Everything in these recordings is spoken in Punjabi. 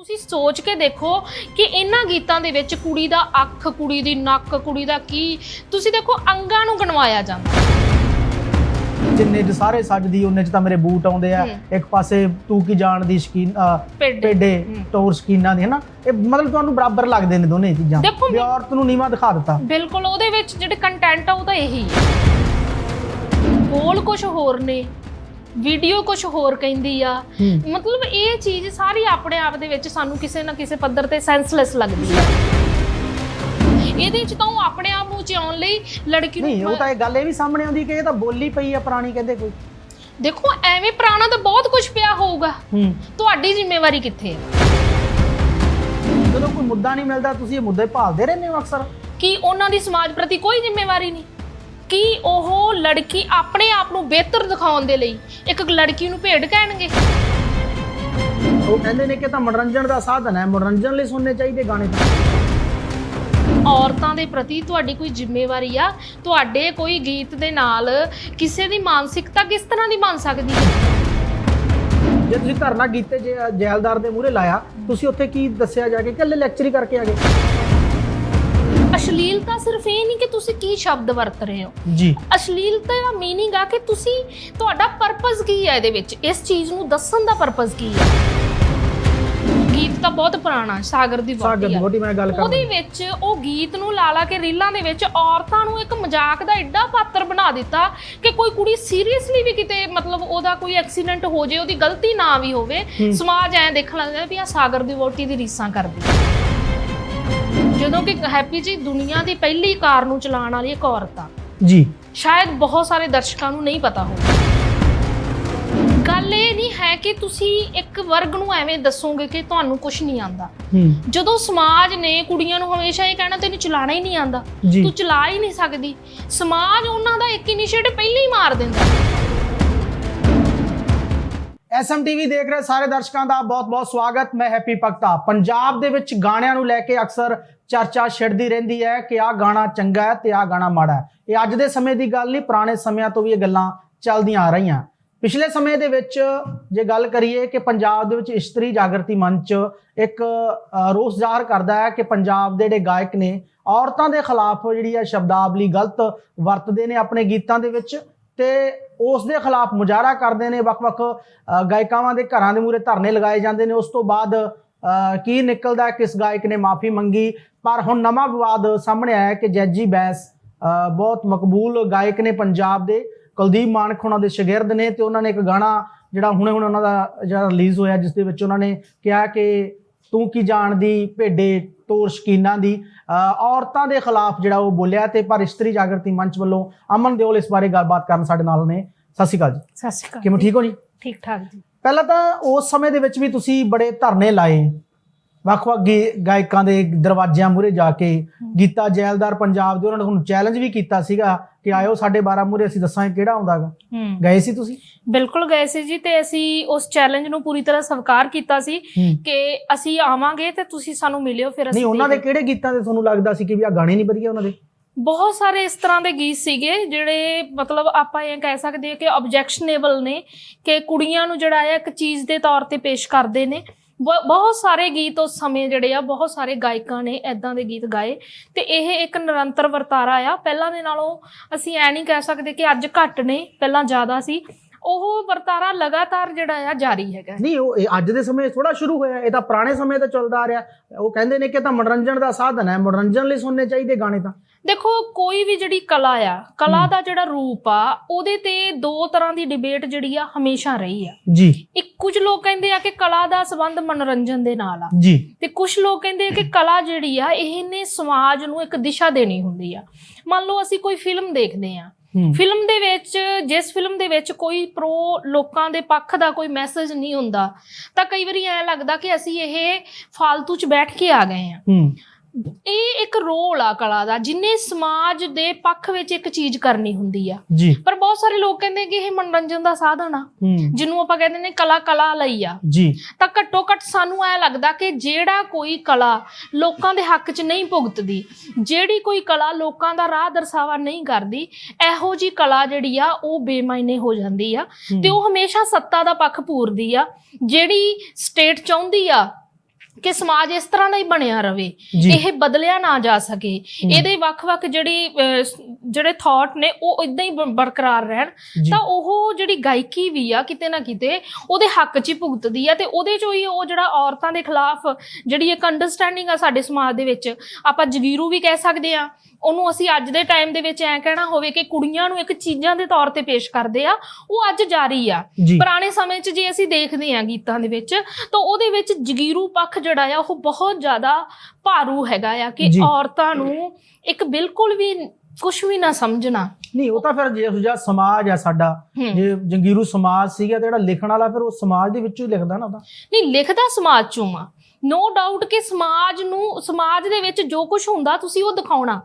ਤੁਸੀਂ ਸੋਚ ਕੇ ਦੇਖੋ ਕਿ ਇਹਨਾਂ ਗੀਤਾਂ ਦੇ ਵਿੱਚ ਕੁੜੀ ਦਾ ਅੱਖ ਕੁੜੀ ਦੀ ਨੱਕ ਕੁੜੀ ਦਾ ਕੀ ਤੁਸੀਂ ਦੇਖੋ ਅੰਗਾਂ ਨੂੰ ਗਣਵਾਇਆ ਜਾਂਦਾ। ਜਿੰਨੇ ਚ ਸਾਰੇ ਸੱਜਦੀ ਉਹਨੇ ਚ ਤਾਂ ਮੇਰੇ ਬੂਟ ਆਉਂਦੇ ਆ। ਇੱਕ ਪਾਸੇ ਤੂੰ ਕੀ ਜਾਣਦੀ ਸ਼ਕੀਨ ਪੇਡੇ। ਟੋਰ ਸ਼ਕੀਨਾਂ ਦੀ ਹਨਾ? ਇਹ ਮਤਲਬ ਤੁਹਾਨੂੰ ਬਰਾਬਰ ਲੱਗਦੇ ਨੇ ਦੋਨੇ ਚੀਜ਼ਾਂ। ਦੇਖੋ ਵੀ ਔਰਤ ਨੂੰ ਨੀਵਾ ਦਿਖਾ ਦਿੱਤਾ। ਬਿਲਕੁਲ ਉਹਦੇ ਵਿੱਚ ਜਿਹੜੇ ਕੰਟੈਂਟ ਆ ਉਹ ਤਾਂ ਇਹੀ ਹੈ ਬੋਲ ਕੁਝ ਹੋਰ ਨੇ ਵੀਡੀਓ ਕੁਝ ਹੋਰ ਕਹਿੰਦੀ ਆ। ਮਤਲਬ ਇਹ ਚੀਜ਼ ਸਾਰੀ ਆਪਣੇ ਆਪ ਦੇ ਵਿੱਚ ਸਾਨੂੰ ਕਿਸੇ ਨਾ ਕਿਸੇ ਪੱਧਰ ਤੇ ਸੈਂਸਲੈਸ ਲੱਗਦੀ ਹੈ ਇਹਦੇ ਵਿੱਚ ਤਾਂ ਉਹ ਆਪਣੇ ਆਪ ਨੂੰ ਚਾਉਣ ਲਈ ਲੜਕੀ ਨਹੀਂ ਉਹ ਨੂੰ ਤਾਂ ਇਹ ਗੱਲ ਇਹ ਵੀ ਸਾਹਮਣੇ ਆਉਂਦੀ ਕਿ ਇਹ ਤਾਂ ਬੋਲੀ ਪਈ ਆ ਪੁਰਾਣੀ ਕਹਿੰਦੇ ਕੋਈ। ਦੇਖੋ ਐਵੇਂ ਪੁਰਾਣਾ ਤਾਂ ਬਹੁਤ ਕੁਝ ਪਿਆ ਹੋਊਗਾ। ਤੁਹਾਡੀ ਜ਼ਿੰਮੇਵਾਰੀ ਕਿੱਥੇ ਹੈ ਜਦੋਂ ਕੋਈ ਮੁੱਦਾ ਨਹੀਂ ਮਿਲਦਾ ਤੁਸੀਂ ਇਹ ਮੁੱਦੇ ਭਾਲਦੇ ਰਹਿੰਦੇ ਹੋ ਅਕਸਰ। ਕਿ ਉਹਨਾਂ ਦੀ ਸਮਾਜ ਪ੍ਰਤੀ ਕੋਈ ਜ਼ਿੰਮੇਵਾਰੀ ਨਹੀਂ? ਕਿ ਉਹ ਲੜਕੀ ਆਪਣੇ ਆਪ ਨੂੰ ਬਿਹਤਰ ਦਿਖਾਉਣ ਦੇ ਲਈ ਇੱਕ ਲੜਕੀ ਨੂੰ ਭੇਡ ਕਹਿਣਗੇ? ਉਹ ਕਹਿੰਦੇ ਨੇ ਕਿ ਤਾਂ ਮਨੋਰੰਜਨ ਦਾ ਸਾਧਨ ਹੈ ਮਨੋਰੰਜਨ ਲਈ ਸੁਣਨੇ ਚਾਹੀਦੇ ਗਾਣੇ ਔਰਤਾਂ ਦੇ ਪ੍ਰਤੀ ਤੁਹਾਡੀ ਕੋਈ ਜ਼ਿੰਮੇਵਾਰੀ ਆ? ਤੁਹਾਡੇ ਕੋਈ ਗੀਤ ਦੇ ਨਾਲ ਕਿਸੇ ਦੀ ਮਾਨਸਿਕਤਾ ਕਿਸ ਤਰ੍ਹਾਂ ਦੀ ਬਣ ਸਕਦੀ ਹੈ? ਜੇ ਤੁਸੀਂ ਧਰਨਾ ਕੀਤੇ ਜੇ ਜੈਲਦਾਰ ਦੇ ਮੂਹਰੇ ਲਾਇਆ ਤੁਸੀਂ ਉੱਥੇ ਕੀ ਦੱਸਿਆ ਜਾ ਕੇ? ਕੱਲੇ ਲੈਕਚਰ ਹੀ ਕਰਕੇ ਆ ਗਏ। ਅਸ਼ਲੀਲਤਾ ਸਿਰਫ ਇਹ ਨਹੀਂ ਕਿ ਤੁਸੀਂ ਕੀ ਸ਼ਬਦ ਵਰਤ ਰਹੇ ਹੋ। ਜੀ। ਅਸ਼ਲੀਲਤਾ ਦਾ ਮੀਨਿੰਗ ਆ ਕਿ ਤੁਸੀਂ ਤੁਹਾਡਾ ਪਰਪਸ ਕੀ ਹੈ ਇਹਦੇ ਵਿੱਚ? ਇਸ ਚੀਜ਼ ਨੂੰ ਦੱਸਣ ਦਾ ਪਰਪਸ ਕੀ ਹੈ ਗੀਤ ਤਾਂ ਬਹੁਤ ਪੁਰਾਣਾ ਸਾਗਰ ਦੀ ਸਾਗਰ ਦੀ ਵੋਟੀ ਮੈਂ ਗੱਲ ਉਹਦੇ ਕਰਦਾ ਵਿੱਚ ਉਹ ਗੀਤ ਨੂੰ ਲਾ ਲਾ ਕੇ ਰੀਲਾਂ ਦੇ ਵਿੱਚ ਔਰਤਾਂ ਨੂੰ ਇੱਕ ਮਜ਼ਾਕ ਦਾ ਐਡਾ ਪਾਤਰ ਬਣਾ ਦਿੱਤਾ ਕਿ ਕੋਈ ਕੁੜੀ ਸੀਰੀਅਸਲੀ ਵੀ ਕਿਤੇ ਮਤਲਬ ਉਹਦਾ ਕੋਈ ਐਕਸੀਡੈਂਟ ਹੋ ਜੇ ਉਹਦੀ ਗਲਤੀ ਨਾ ਵੀ ਹੋਵੇ। ਸਮਾਜ ਐਂ ਦੇਖਣ ਲੱਗਦਾ ਵੀ ਆ ਸਾਗਰ ਦੀ ਵੋਟੀ ਦੀ ਰੀਸਾਂ ਕਰਦੀ ਹੈ। ਜਦੋਂ ਕਿ ਹੈਪੀ ਜੀ ਦੁਨੀਆ ਦੀ ਪਹਿਲੀ ਕਾਰ ਨੂੰ ਚਲਾਉਣ ਵਾਲੀ ਇੱਕ ਔਰਤ ਆ। ਜੀ। ਸ਼ਾਇਦ ਬਹੁਤ ਸਾਰੇ ਦਰਸ਼ਕਾਂ ਨੂੰ ਨਹੀਂ ਪਤਾ ਹੋਵੇ ਗੱਲ ਇਹ ਨਹੀਂ ਹੈ ਕਿ ਤੁਸੀਂ ਇੱਕ ਵਰਗ ਨੂੰ ਐਵੇਂ ਦੱਸੋਗੇ ਕਿ ਤੁਹਾਨੂੰ ਕੁਝ ਨਹੀਂ ਆਂਦਾ ਜਦੋਂ ਸਮਾਜ ਨੇ ਕੁੜੀਆਂ ਨੂੰ ਹਮੇਸ਼ਾ ਇਹ ਕਹਿਣਾ ਤੈਨੂੰ ਚਲਾਣਾ ਹੀ ਨਹੀਂ ਆਂਦਾ ਤੂੰ ਚਲਾ ਹੀ ਨਹੀਂ ਸਕਦੀ। ਸਮਾਜ ਉਹਨਾਂ ਦਾ ਇੱਕ ਇਨੀਸ਼ੀਏਟਿਵ ਪਹਿਲਾਂ ਹੀ ਮਾਰ ਦਿੰਦਾ। ਐਸਐਮਟੀਵੀ ਦੇਖ ਰਹੇ ਸਾਰੇ ਦਰਸ਼ਕਾਂ ਦਾ ਬਹੁਤ-ਬਹੁਤ ਸਵਾਗਤ। ਮੈਂ ਹੈਪੀ ਭਗਤਾ। ਪੰਜਾਬ ਦੇ ਵਿੱਚ ਗਾਣਿਆਂ ਨੂੰ ਲੈ ਕੇ ਅਕਸਰ ਚਰਚਾ ਛਿੜਦੀ ਰਹਿੰਦੀ ਹੈ ਕਿ ਆਹ ਗਾਣਾ ਚੰਗਾ ਹੈ ਤੇ ਆਹ ਗਾਣਾ ਮਾੜਾ ਹੈ। ਇਹ ਅੱਜ ਦੇ ਸਮੇਂ ਦੀ ਗੱਲ ਨਹੀਂ, ਪੁਰਾਣੇ ਸਮਿਆਂ ਤੋਂ ਵੀ ਇਹ ਗੱਲਾਂ ਚੱਲਦੀਆਂ ਆ ਰਹੀਆਂ। ਪਿਛਲੇ ਸਮੇਂ ਦੇ ਵਿੱਚ ਜੇ ਗੱਲ ਕਰੀਏ ਕਿ ਪੰਜਾਬ ਦੇ ਵਿੱਚ ਇਸਤਰੀ ਜਾਗਰਤੀ ਮੰਚ ਇੱਕ ਰੋਸ ਜ਼ਾਹਰ ਕਰਦਾ ਹੈ ਕਿ ਪੰਜਾਬ ਦੇ ਜਿਹੜੇ ਗਾਇਕ ਨੇ, ਔਰਤਾਂ ਦੇ ਖਿਲਾਫ ਜਿਹੜੀ ਹੈ ਸ਼ਬਦਾਵਲੀ ਗਲਤ ਵਰਤਦੇ ਨੇ ਆਪਣੇ ਗੀਤਾਂ ਦੇ ਵਿੱਚ। ਤੇ ਉਸ ਦੇ ਖਿਲਾਫ ਮੁਜ਼ਾਹਰਾ ਕਰਦੇ ਨੇ, ਵੱਖ-ਵੱਖ ਗਾਇਕਾਵਾਂ ਦੇ ਘਰਾਂ ਦੇ ਮੂਹਰੇ ਧਰਨੇ ਲਗਾਏ ਜਾਂਦੇ ਨੇ। ਉਸ ਤੋਂ ਬਾਅਦ ਕੀ ਨਿਕਲਦਾ ਕਿਸ ਗਾਇਕ ਨੇ ਮਾਫੀ ਮੰਗੀ? ਪਰ ਹੁਣ ਨਵਾਂ ਵਿਵਾਦ ਸਾਹਮਣੇ ਆਇਆ ਕਿ ਜੈਜੀ ਬੈਂਸ ਬਹੁਤ ਮਕਬੂਲ ਗਾਇਕ ਨੇ ਪੰਜਾਬ ਦੇ। ਕੁਲਦੀਪ ਮਾਨਕ ਉਹਨਾਂ ਦੇ ਸ਼ਾਗਿਰਦ ਨੇ ਤੇ ਉਹਨਾਂ ਨੇ ਇੱਕ ਗਾਣਾ ਜਿਹੜਾ ਹੁਣੇ ਹੁਣ ਉਹਨਾਂ ਦਾ ਜਿਹੜਾ ਰਿਲੀਜ਼ ਹੋਇਆ, ਜਿਸ ਦੇ ਵਿੱਚ ਉਹਨਾਂ ਨੇ ਕਿਹਾ ਕਿ ਤੂੰ ਕੀ ਜਾਣਦੀ ਭੇਡੇ ਤੋਰ ਸ਼ਕੀਨਾਂ ਦੀ ਔਰਤਾਂ ਦੇ ਖਿਲਾਫ ਜਿਹੜਾ ਉਹ ਬੋਲਿਆ ਤੇ ਪਰ ਇਸਤਰੀ ਜਾਗਰਤੀ ਮੰਚ ਵੱਲੋਂ ਅਮਨ ਦਿਓਲ ਇਸ ਬਾਰੇ ਗੱਲਬਾਤ ਕਰਨ ਸਾਡੇ ਨਾਲ ਨੇ। ਸਤਿ ਸ਼੍ਰੀ ਅਕਾਲ ਜੀ। ਸਤਿ ਸ਼੍ਰੀ ਅਕਾਲ ਕਿਵੇਂ ਠੀਕ ਹੋ ਜੀ? ਠੀਕ ਠਾਕ ਜੀ। ਪਹਿਲਾਂ ਤਾਂ ਉਸ ਸਮੇਂ ਦੇ ਵਿੱਚ ਵੀ ਤੁਸੀਂ ਬੜੇ ਧਰਨੇ ਲਾਏ। ਵੱਖ-ਵੱਖ ਗੇ- ਗਾਇਕਾਂ ਦੇ ਦਰਵਾਜ਼ਿਆਂ ਮੂਹਰੇ ਜਾ ਕੇ ਗੀਤਾ ਜੈਲਦਾਰ ਪੰਜਾਬ ਦੇ ਉਹਨਾਂ ਨੇ ਤੁਹਾਨੂੰ ਚੈਲੰਜ ਵੀ ਕੀਤਾ ਸੀਗਾ ਕਿ ਆਇਓ ਸਾਡੇ 12 ਮੂਹਰੇ ਅਸੀਂ ਦੱਸਾਂਗੇ ਕਿਹੜਾ ਆਉਂਦਾਗਾ। ਹੂੰ। ਗਏ ਸੀ ਤੁਸੀਂ? ਬਿਲਕੁਲ ਗਏ ਸੀ ਜੀ ਤੇ ਅਸੀਂ ਉਸ ਚੈਲੰਜ ਨੂੰ ਪੂਰੀ ਤਰ੍ਹਾਂ ਸਵੀਕਾਰ ਕੀਤਾ ਸੀ ਕਿ ਅਸੀਂ ਆਵਾਂਗੇ ਤੇ ਤੁਸੀਂ ਸਾਨੂੰ ਮਿਲਿਓ ਫਿਰ ਅਸੀਂ ਨਹੀਂ ਉਹਨਾਂ ਦੇ ਕਿਹੜੇ ਗੀਤਾਂ ਦੇ ਤੁਹਾਨੂੰ ਲੱਗਦਾ ਸੀ ਕਿ ਵੀ ਆ ਗਾਣੇ ਨਹੀਂ ਵਧੀਆ ਉਹਨਾਂ ਦੇ? ਬਹੁਤ ਸਾਰੇ ਇਸ ਤਰ੍ਹਾਂ ਦੇ ਗੀਤ ਸੀਗੇ ਜਿਹੜੇ ਮਤਲਬ ਆਪਾਂ ਇਹ ਕਹਿ ਸਕਦੇ ਹਾਂ ਕਿ ਆਬਜੈਕਸ਼ਨੇਬਲ ਨੇ ਕਿ ਕੁੜੀਆਂ ਨੂੰ ਜਿਹੜਾ ਹੈ ਇੱਕ ਚੀਜ਼ ਦੇ ਤੌਰ ਤੇ ਪੇਸ਼ ਕਰਦੇ ਨੇ। ਬਹੁਤ ਸਾਰੇ ਗੀਤ ਉਸ ਸਮੇਂ ਜਿਹੜੇ ਆ, ਬਹੁਤ ਸਾਰੇ ਗਾਇਕਾਂ ਨੇ ਐਦਾਂ ਦੇ ਗੀਤ ਗਾਏ। ਤੇ ਇਹ ਇੱਕ ਨਿਰੰਤਰ ਵਰਤਾਰਾ ਆ। ਪਹਿਲਾਂ ਦੇ ਨਾਲੋਂ ਅਸੀਂ ਐ ਨਹੀਂ ਕਹਿ ਸਕਦੇ ਕਿ ਅੱਜ ਘੱਟ ਨੇ, ਪਹਿਲਾਂ ਜ਼ਿਆਦਾ ਸੀ। ਉਹ ਵਰਤਾਰਾ ਲਗਾਤਾਰ ਜਿਹੜਾ ਆ, ਜਾਰੀ ਹੈਗਾ। ਨਹੀਂ, ਉਹ ਇਹ ਅੱਜ ਦੇ ਸਮੇਂ ਥੋੜਾ ਸ਼ੁਰੂ ਹੋਇਆ। ਇਹ ਤਾਂ ਪੁਰਾਣੇ ਸਮੇਂ ਤੋਂ ਚੱਲਦਾ ਆ ਰਿਹਾ। ਉਹ ਕਹਿੰਦੇ ਨੇ ਕਿ ਤਾਂ ਮਨੋਰੰਜਨ ਦਾ ਸਾਧਨ ਹੈ। ਮਨੋਰੰਜਨ ਲਈ ਸੁਣਨੇ ਚਾਹੀਦੇ ਗਾਣੇ ਤਾਂ। ਦੇਖੋ ਕੋਈ ਵੀ ਜਿਹੜੀ ਕਲਾ ਆ ਕਲਾ। ਦਾ ਜਿਹੜਾ ਰੂਪ ਆ ਉਹਦੇ ਤੇ ਦੋ ਤਰ੍ਹਾਂ ਦੀ ਡਿਬੇਟ ਜਿਹੜੀ ਆ ਹਮੇਸ਼ਾ ਰਹੀ ਆ। ਜੀ। ਇੱਕ ਕੁਝ ਲੋਕ ਕਹਿੰਦੇ ਆ ਕਿ ਕਲਾ ਦਾ ਸੰਬੰਧ ਮਨੋਰੰਜਨ ਦੇ ਨਾਲ ਆ। ਜੀ। ਤੇ ਕੁਝ ਲੋਕ ਕਹਿੰਦੇ ਆ ਕਿ ਕਲਾ ਜਿਹੜੀ ਆ ਇਹਨੇ ਸਮਾਜ ਨੂੰ ਇੱਕ ਦਿਸ਼ਾ ਦੇਣੀ ਹੁੰਦੀ ਆ। ਮੰਨ ਲਓ ਅਸੀਂ ਕੋਈ ਫਿਲਮ ਦੇਖਦੇ ਆ। ਫਿਲਮ ਦੇ ਵਿੱਚ ਜਿਸ ਫਿਲਮ ਦੇ ਵਿੱਚ ਕੋਈ ਪ੍ਰੋ ਲੋਕਾਂ ਦੇ ਪੱਖ ਦਾ ਕੋਈ ਮੈਸੇਜ ਨਹੀਂ ਹੁੰਦਾ ਤਾਂ ਕਈ ਵਾਰੀ ਐ ਲੱਗਦਾ ਕਿ ਅਸੀਂ ਇਹ ਫਾਲਤੂ ਚ ਬੈਠ ਕੇ ਆ ਗਏ ਆ। ਹੂੰ। ਇਹ ਇੱਕ ਰੋਲ ਆ ਕਲਾ ਦਾ ਜਿਨੇ ਸਮਾਜ ਦੇ ਪੱਖ ਵਿੱਚ ਇੱਕ ਚੀਜ਼ ਕਰਨੀ ਹੁੰਦੀ ਆ। ਜੀ। ਪਰ ਬਹੁਤ ਸਾਰੇ ਲੋਕ ਕਹਿੰਦੇ ਕਿ ਇਹ ਮਨੋਰੰਜਨ ਦਾ ਸਾਧਨ ਆ। ਜਿਹਨੂੰ ਆਪਾਂ ਕਹਿੰਦੇ ਨੇ ਕਲਾ ਕਲਾ ਲਈ ਆ। ਜੀ। ਤਾਂ ਘੱਟੋ ਘੱਟ ਸਾਨੂੰ ਐ ਲੱਗਦਾ ਕਿ ਜਿਹੜਾ ਕੋਈ ਕਲਾ ਲੋਕਾਂ ਦੇ ਹੱਕ 'ਚ ਨਹੀਂ ਭੁਗਤਦੀ ਜਿਹੜੀ ਕੋਈ ਕਲਾ ਲੋਕਾਂ ਦਾ ਰਾਹ ਦਰਸਾਵਾ ਨਹੀਂ ਕਰਦੀ ਇਹੋ ਜੀ ਕਲਾ ਜਿਹੜੀ ਆ ਉਹ ਬੇਮਾਇਨੇ ਹੋ ਜਾਂਦੀ ਆ। ਤੇ ਉਹ ਹਮੇਸ਼ਾ ਸੱਤਾ ਦਾ ਪੱਖ ਪੂਰਦੀ ਆ। ਜਿਹੜੀ ਸਟੇਟ ਚਾਹੁੰਦੀ ਆ ਕਿ ਸਮਾਜ ਇਸ ਤਰ੍ਹਾਂ ਦਾ ਹੀ ਬਣਿਆ ਰਵੇ ਜੀ। ਇਹ ਬਦਲਿਆ ਨਾ ਜਾ ਸਕੇ। ਇਹਦੇ ਵੱਖ-ਵੱਖ ਜਿਹੜੀ ਜਿਹੜੇ ਥਾਟ ਨੇ ਉਹ ਇਦਾਂ ਹੀ ਬਰਕਰਾਰ ਰਹਿਣ। ਤਾਂ ਉਹ ਜਿਹੜੀ ਗਾਇਕੀ ਵੀ ਆ ਕਿਤੇ ਨਾ ਕਿਤੇ ਉਹਦੇ ਹੱਕ 'ਚ ਹੀ ਭੁਗਤਦੀ ਆ ਤੇ ਉਹਦੇ 'ਚੋਂ ਹੀ ਉਹ ਜਿਹੜਾ ਔਰਤਾਂ ਦੇ ਖਿਲਾਫ ਜਿਹੜੀ ਇੱਕ ਅੰਡਰਸਟੈਂਡਿੰਗ ਆ ਸਾਡੇ ਸਮਾਜ ਦੇ ਵਿੱਚ ਆਪਾਂ ਜਗੀਰੂ ਵੀ ਕਹਿ ਸਕਦੇ ਆ। ਉਹਨੂੰ ਅਸੀਂ ਅੱਜ ਦੇ ਟਾਈਮ ਦੇ ਵਿੱਚ ਐ ਕਹਿਣਾ ਹੋਵੇ ਕਿ ਕੁੜੀਆਂ ਨੂੰ ਇੱਕ ਚੀਜ਼ਾਂ ਦੇ ਤੌਰ ਤੇ ਪੇਸ਼ ਕਰਦੇ ਆ ਉਹ ਅੱਜ ਜਾਰੀ ਆ। ਪੁਰਾਣੇ ਸਮੇਂ 'ਚ ਜੇ ਅਸੀਂ ਦੇਖਦੇ ਹਾਂ ਗੀਤਾਂ ਦੇ ਵਿੱਚ ਤਾਂ ਉਹਦੇ ਵਿੱਚ ਜਗੀਰੂ ਪੱਖ ਜਿਹੜਾ ਆ ਉਹ ਬਹੁਤ ਜ਼ਿਆਦਾ ਭਾਰੂ ਹੈਗਾ ਆ ਕਿ ਜੀ। ਔਰਤਾਂ ਨੂੰ ਇੱਕ ਬਿਲਕੁਲ ਵੀ ਕੁਝ ਵੀ ਨਾ ਸਮਝਣਾ। ਨਹੀਂ ਉਹ ਤਾਂ ਫਿਰ ਜਿਹੋ ਜਿਹਾ ਸਮਾਜ ਆ ਸਾਡਾ। ਜੇ ਜੰਗੀਰੂ ਸਮਾਜ ਸੀਗਾ ਤੇ ਜਿਹੜਾ ਲਿਖਣ ਵਾਲਾ ਫਿਰ ਉਹ ਸਮਾਜ ਦੇ ਵਿੱਚੋਂ ਹੀ ਲਿਖਦਾ ਨਾ ਉਹਦਾ ਨਹੀਂ ਲਿਖਦਾ ਸਮਾਜ ਚੋਂ ਆ। ਨੋ ਡਾਊਟ ਕਿ ਸਮਾਜ ਨੂੰ ਸਮਾਜ ਦੇ ਵਿੱਚ ਜੋ ਕੁਝ ਹੁੰਦਾ ਤੁਸੀਂ ਉਹ ਦਿਖਾਉਣਾ।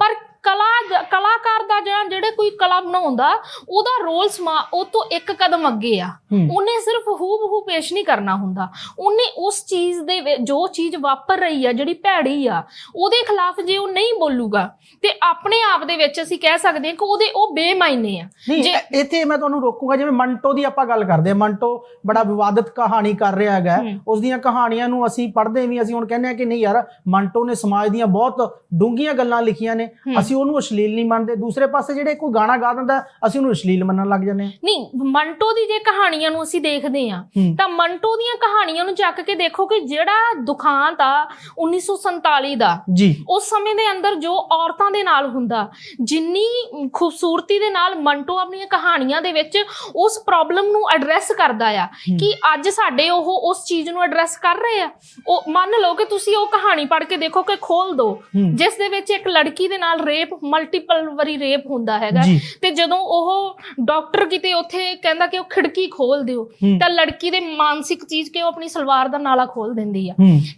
ਪਰ ਕਲਾ ਕਲਾਕਾਰ ਦਾ ਜਾਂ ਜਿਹੜੇ ਕੋਈ ਕਲਾ ਬਣਾਉਂਦਾ ਉਹਦਾ ਰੋਲ ਸਮਾ ਉਹ ਤੋਂ ਇੱਕ ਕਦਮ ਅੱਗੇ ਆ। ਹੂੰ। ਉਹਨੇ ਸਿਰਫ ਹੂਬਹੂ ਪੇਸ਼ ਨਹੀਂ ਕਰਨਾ ਹੁੰਦਾ। ਉਹਨੇ ਉਸ ਚੀਜ਼ ਦੇ ਜੋ ਚੀਜ਼ ਵਾਪਰ ਰਹੀ ਆ ਜਿਹੜੀ ਭੈੜੀ ਆ ਉਹਦੇ ਖਿਲਾਫ ਜੇ ਉਹ ਨਹੀਂ ਬੋਲੂਗਾ ਤੇ ਆਪਣੇ ਆਪ ਦੇ ਵਿੱਚ ਅਸੀਂ ਕਹਿ ਸਕਦੇ ਹਾਂ ਕਿ ਉਹਦੇ ਉਹ ਬੇਮਾਇਨੇ ਆ। ਜੇ- ਇੱਥੇ ਮੈਂ ਤੁਹਾਨੂੰ ਰੋਕੂਗਾ ਜਿਵੇਂ ਮੰਟੋ ਦੀ ਆਪਾਂ ਗੱਲ ਕਰਦੇ ਹਾਂ। ਮੰਟੋ ਬੜਾ ਵਿਵਾਦਿਤ ਕਹਾਣੀ ਕਰ ਰਿਹਾ ਹੈਗਾ। ਹੂੰ। ਉਸ ਦੀਆਂ ਕਹਾਣੀਆਂ ਨੂੰ ਅਸੀਂ ਪੜ੍ਹਦੇ ਵੀ ਅਸੀਂ ਹੁਣ ਕਹਿੰਦੇ ਆ ਕਿ ਨਹੀਂ ਯਾਰ ਮੰਟੋ ਨੇ ਸਮਾਜ ਦੀਆਂ ਬਹੁਤ ਡੂੰਘੀਆਂ ਗੱਲਾਂ ਲਿਖੀਆਂ ਨੇ। ਹੂੰ। ਅਸੀਂ ਉਹਨੂੰ ਅਸ਼ਲੀਲ ਨਹੀਂ ਮੰਨਦੇ ਦੂਸਰੇ ਪਾਸੇ ਜਿਹੜੇ ਕੋਈ ਗਾਣਾ ਗਾ ਦਿੰਦਾ ਅਸੀਂ ਉਹਨੂੰ ਅਸ਼ਲੀਲ ਮੰਨਣ ਲੱਗ ਜਾਂਦੇ ਹਾਂ। ਨਹੀਂ ਮੰਟੋ ਦੀ ਜੇ ਕਹਾਣੀਆਂ ਨੂੰ ਅਸੀਂ ਦੇਖਦੇ ਆ ਤਾਂ ਮੰਟੋ ਦੀਆਂ ਕਹਾਣੀਆਂ ਨੂੰ ਚੱਕ ਕੇ ਦੇਖੋ ਕਿ ਜਿਹੜਾ ਦੁਖਾਂਤ ਆ 1947 ਦਾ ਜੀ। ਉਸ ਸਮੇਂ ਦੇ ਅੰਦਰ ਜੋ ਔਰਤਾਂ ਦੇ ਨਾਲ ਹੁੰਦਾ ਜਿੰਨੀ ਖੂਬਸੂਰਤੀ ਦੇ ਨਾਲ ਮੰਟੋ ਆਪਣੀਆਂ ਕਹਾਣੀਆਂ ਦੇ ਵਿੱਚ ਉਸ ਪ੍ਰੋਬਲਮ ਨੂੰ ਐਡਰੈਸ ਕਰਦਾ ਆ। ਕਿ ਅੱਜ ਸਾਡੇ ਉਹ ਉਸ ਚੀਜ਼ ਨੂੰ ਐਡਰੈਸ ਕਰ ਰਹੇ ਆ। ਉਹ ਮੰਨ ਲਓ ਕਿ ਤੁਸੀਂ ਉਹ ਕਹਾਣੀ ਪੜ੍ਹ ਕੇ ਦੇਖੋ ਕਿ ਖੋਲ ਦੋ ਜਿਸ ਦੇ ਵਿੱਚ ਇੱਕ ਲੜਕੀ ਦੇ ਨਾਲ ਰੇਪ ਮਲਟੀਪਲ ਵਾਰੀ ਰੇਪ ਹੁੰਦਾ ਹੈਗਾ। ਤੇ ਜਦੋਂ ਉਹ ਡਾਕਟਰ ਕਿਤੇ ਉੱਥੇ ਕਹਿੰਦਾ ਕਿ ਉਹ ਖਿੜਕੀ ਖੋਲ ਦਿਓ ਤਾਂ ਲੜਕੀ ਦੇ ਮਾਨਸਿਕ ਚੀਜ਼ ਕਿ ਉਹ ਆਪਣੀ ਸਲਵਾਰ ਦਾ ਨਾਲਾ ਖੋਲ ਦਿੰਦੀ ਆ।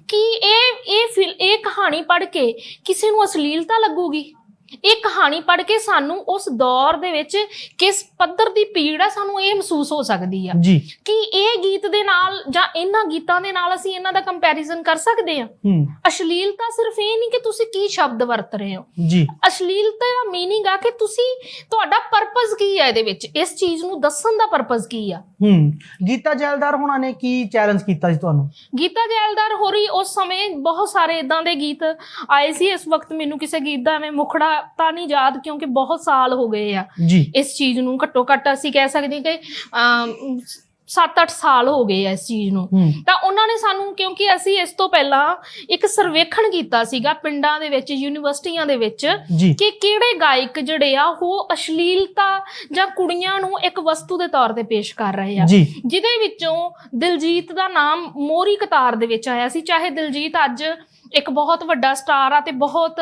ਕਿ ਇਹ ਇਹ ਇਹ ਕਹਾਣੀ ਪੜ੍ਹ ਕੇ ਕਿਸੇ ਨੂੰ ਅਸ਼ਲੀਲਤਾ ਲੱਗੂਗੀ? ਇਹ ਕਹਾਣੀ ਪੜ੍ਹ ਕੇ ਸਾਨੂੰ ਉਸ ਦੌਰ ਦੇ ਵਿੱਚ ਕਿਸ ਪੱਧਰ ਦੀ ਪੀੜ ਆ ਸਾਨੂੰ ਇਹ ਮਹਿਸੂਸ ਹੋ ਸਕਦੀ ਆ। ਜੀ। ਕਿ ਇਹ ਗੀਤ ਦੇ ਨਾਲ ਜਾਂ ਇਹਨਾਂ ਗੀਤਾਂ ਦੇ ਨਾਲ ਅਸੀਂ ਇਹਨਾਂ ਦਾ ਕੰਪੈਰੀਜ਼ਨ ਕਰ ਸਕਦੇ ਹਾਂ ਹੂੰ। ਅਸ਼ਲੀਲਤਾ ਸਿਰਫ ਇਹ ਨਹੀਂ ਕਿ ਤੁਸੀਂ ਕੀ ਸ਼ਬਦ ਵਰਤ ਰਹੇ ਹੋ। ਜੀ। ਅਸ਼ਲੀਲਤਾ ਦਾ ਮੀਨਿੰਗ ਆ ਕਿ ਤੁਸੀਂ ਤੁਹਾਡਾ ਪਰਪਸ ਕੀ ਹੈ ਇਹਦੇ ਵਿੱਚ? ਇਸ ਚੀਜ਼ ਨੂੰ ਦੱਸਣ ਦਾ ਪਰਪਸ ਕੀ ਆ? ਹੂੰ। ਗੀਤਾ ਜੈਲਦਾਰ ਹੋਣਾ ਨੇ ਕੀ ਚੈਲੰਜ ਕੀਤਾ ਸੀ ਤੁਹਾਨੂੰ? ਗੀਤਾ ਜੈਲਦਾਰ ਹੋਰੀ ਉਸ ਸਮੇਂ ਬਹੁਤ ਸਾਰੇ ਇਦਾਂ ਦੇ ਗੀਤ ਆਏ ਸੀ। ਇਸ ਵਕਤ ਮੈਨੂੰ ਕਿਸੇ ਗੀਤ ਦਾ ਐਵੇਂ ਮੁਖੜਾ ਤਾਂ ਨਹੀਂ ਯਾਦ ਕਿਉਂਕਿ ਬਹੁਤ ਸਾਲ ਹੋ ਗਏ ਆ। ਜੀ। ਇਸ ਚੀਜ਼ ਨੂੰ ਘੱਟੋ ਘੱਟ ਅਸੀਂ ਕਹਿ ਸਕਦੇ ਕਿ 7-8 ਸਾਲ ਹੋ ਗਏ ਆ ਇਸ ਚੀਜ਼ ਨੂੰ। ਹੂੰ। ਤਾਂ ਉਹਨਾਂ ਨੇ ਸਾਨੂੰ ਕਿਉਂਕਿ ਅਸੀਂ ਇਸ ਤੋਂ ਪਹਿਲਾਂ ਇੱਕ ਸਰਵੇਖਣ ਕੀਤਾ ਸੀਗਾ ਪਿੰਡਾਂ ਦੇ ਵਿੱਚ ਯੂਨੀਵਰਸਿਟੀਆਂ ਦੇ ਵਿੱਚ ਜੀ। ਕਿ ਕਿਹੜੇ ਗਾਇਕ ਜਿਹੜੇ ਆ ਉਹ ਅਸ਼ਲੀਲਤਾ ਜਾਂ ਕੁੜੀਆਂ ਨੂੰ ਇੱਕ ਵਸਤੂ ਦੇ ਤੌਰ ਤੇ ਪੇਸ਼ ਕਰ ਰਹੇ ਆ। ਜੀ। ਜਿਹਦੇ ਵਿੱਚੋਂ ਦਿਲਜੀਤ ਦਾ ਨਾਮ ਮੋਰੀ ਕਤਾਰ ਦੇ ਵਿੱਚ ਆਇਆ ਸੀ। ਚਾਹੇ ਦਿਲਜੀਤ ਅੱਜ ਇੱਕ ਬਹੁਤ ਵੱਡਾ ਸਟਾਰ ਆ ਤੇ ਬਹੁਤ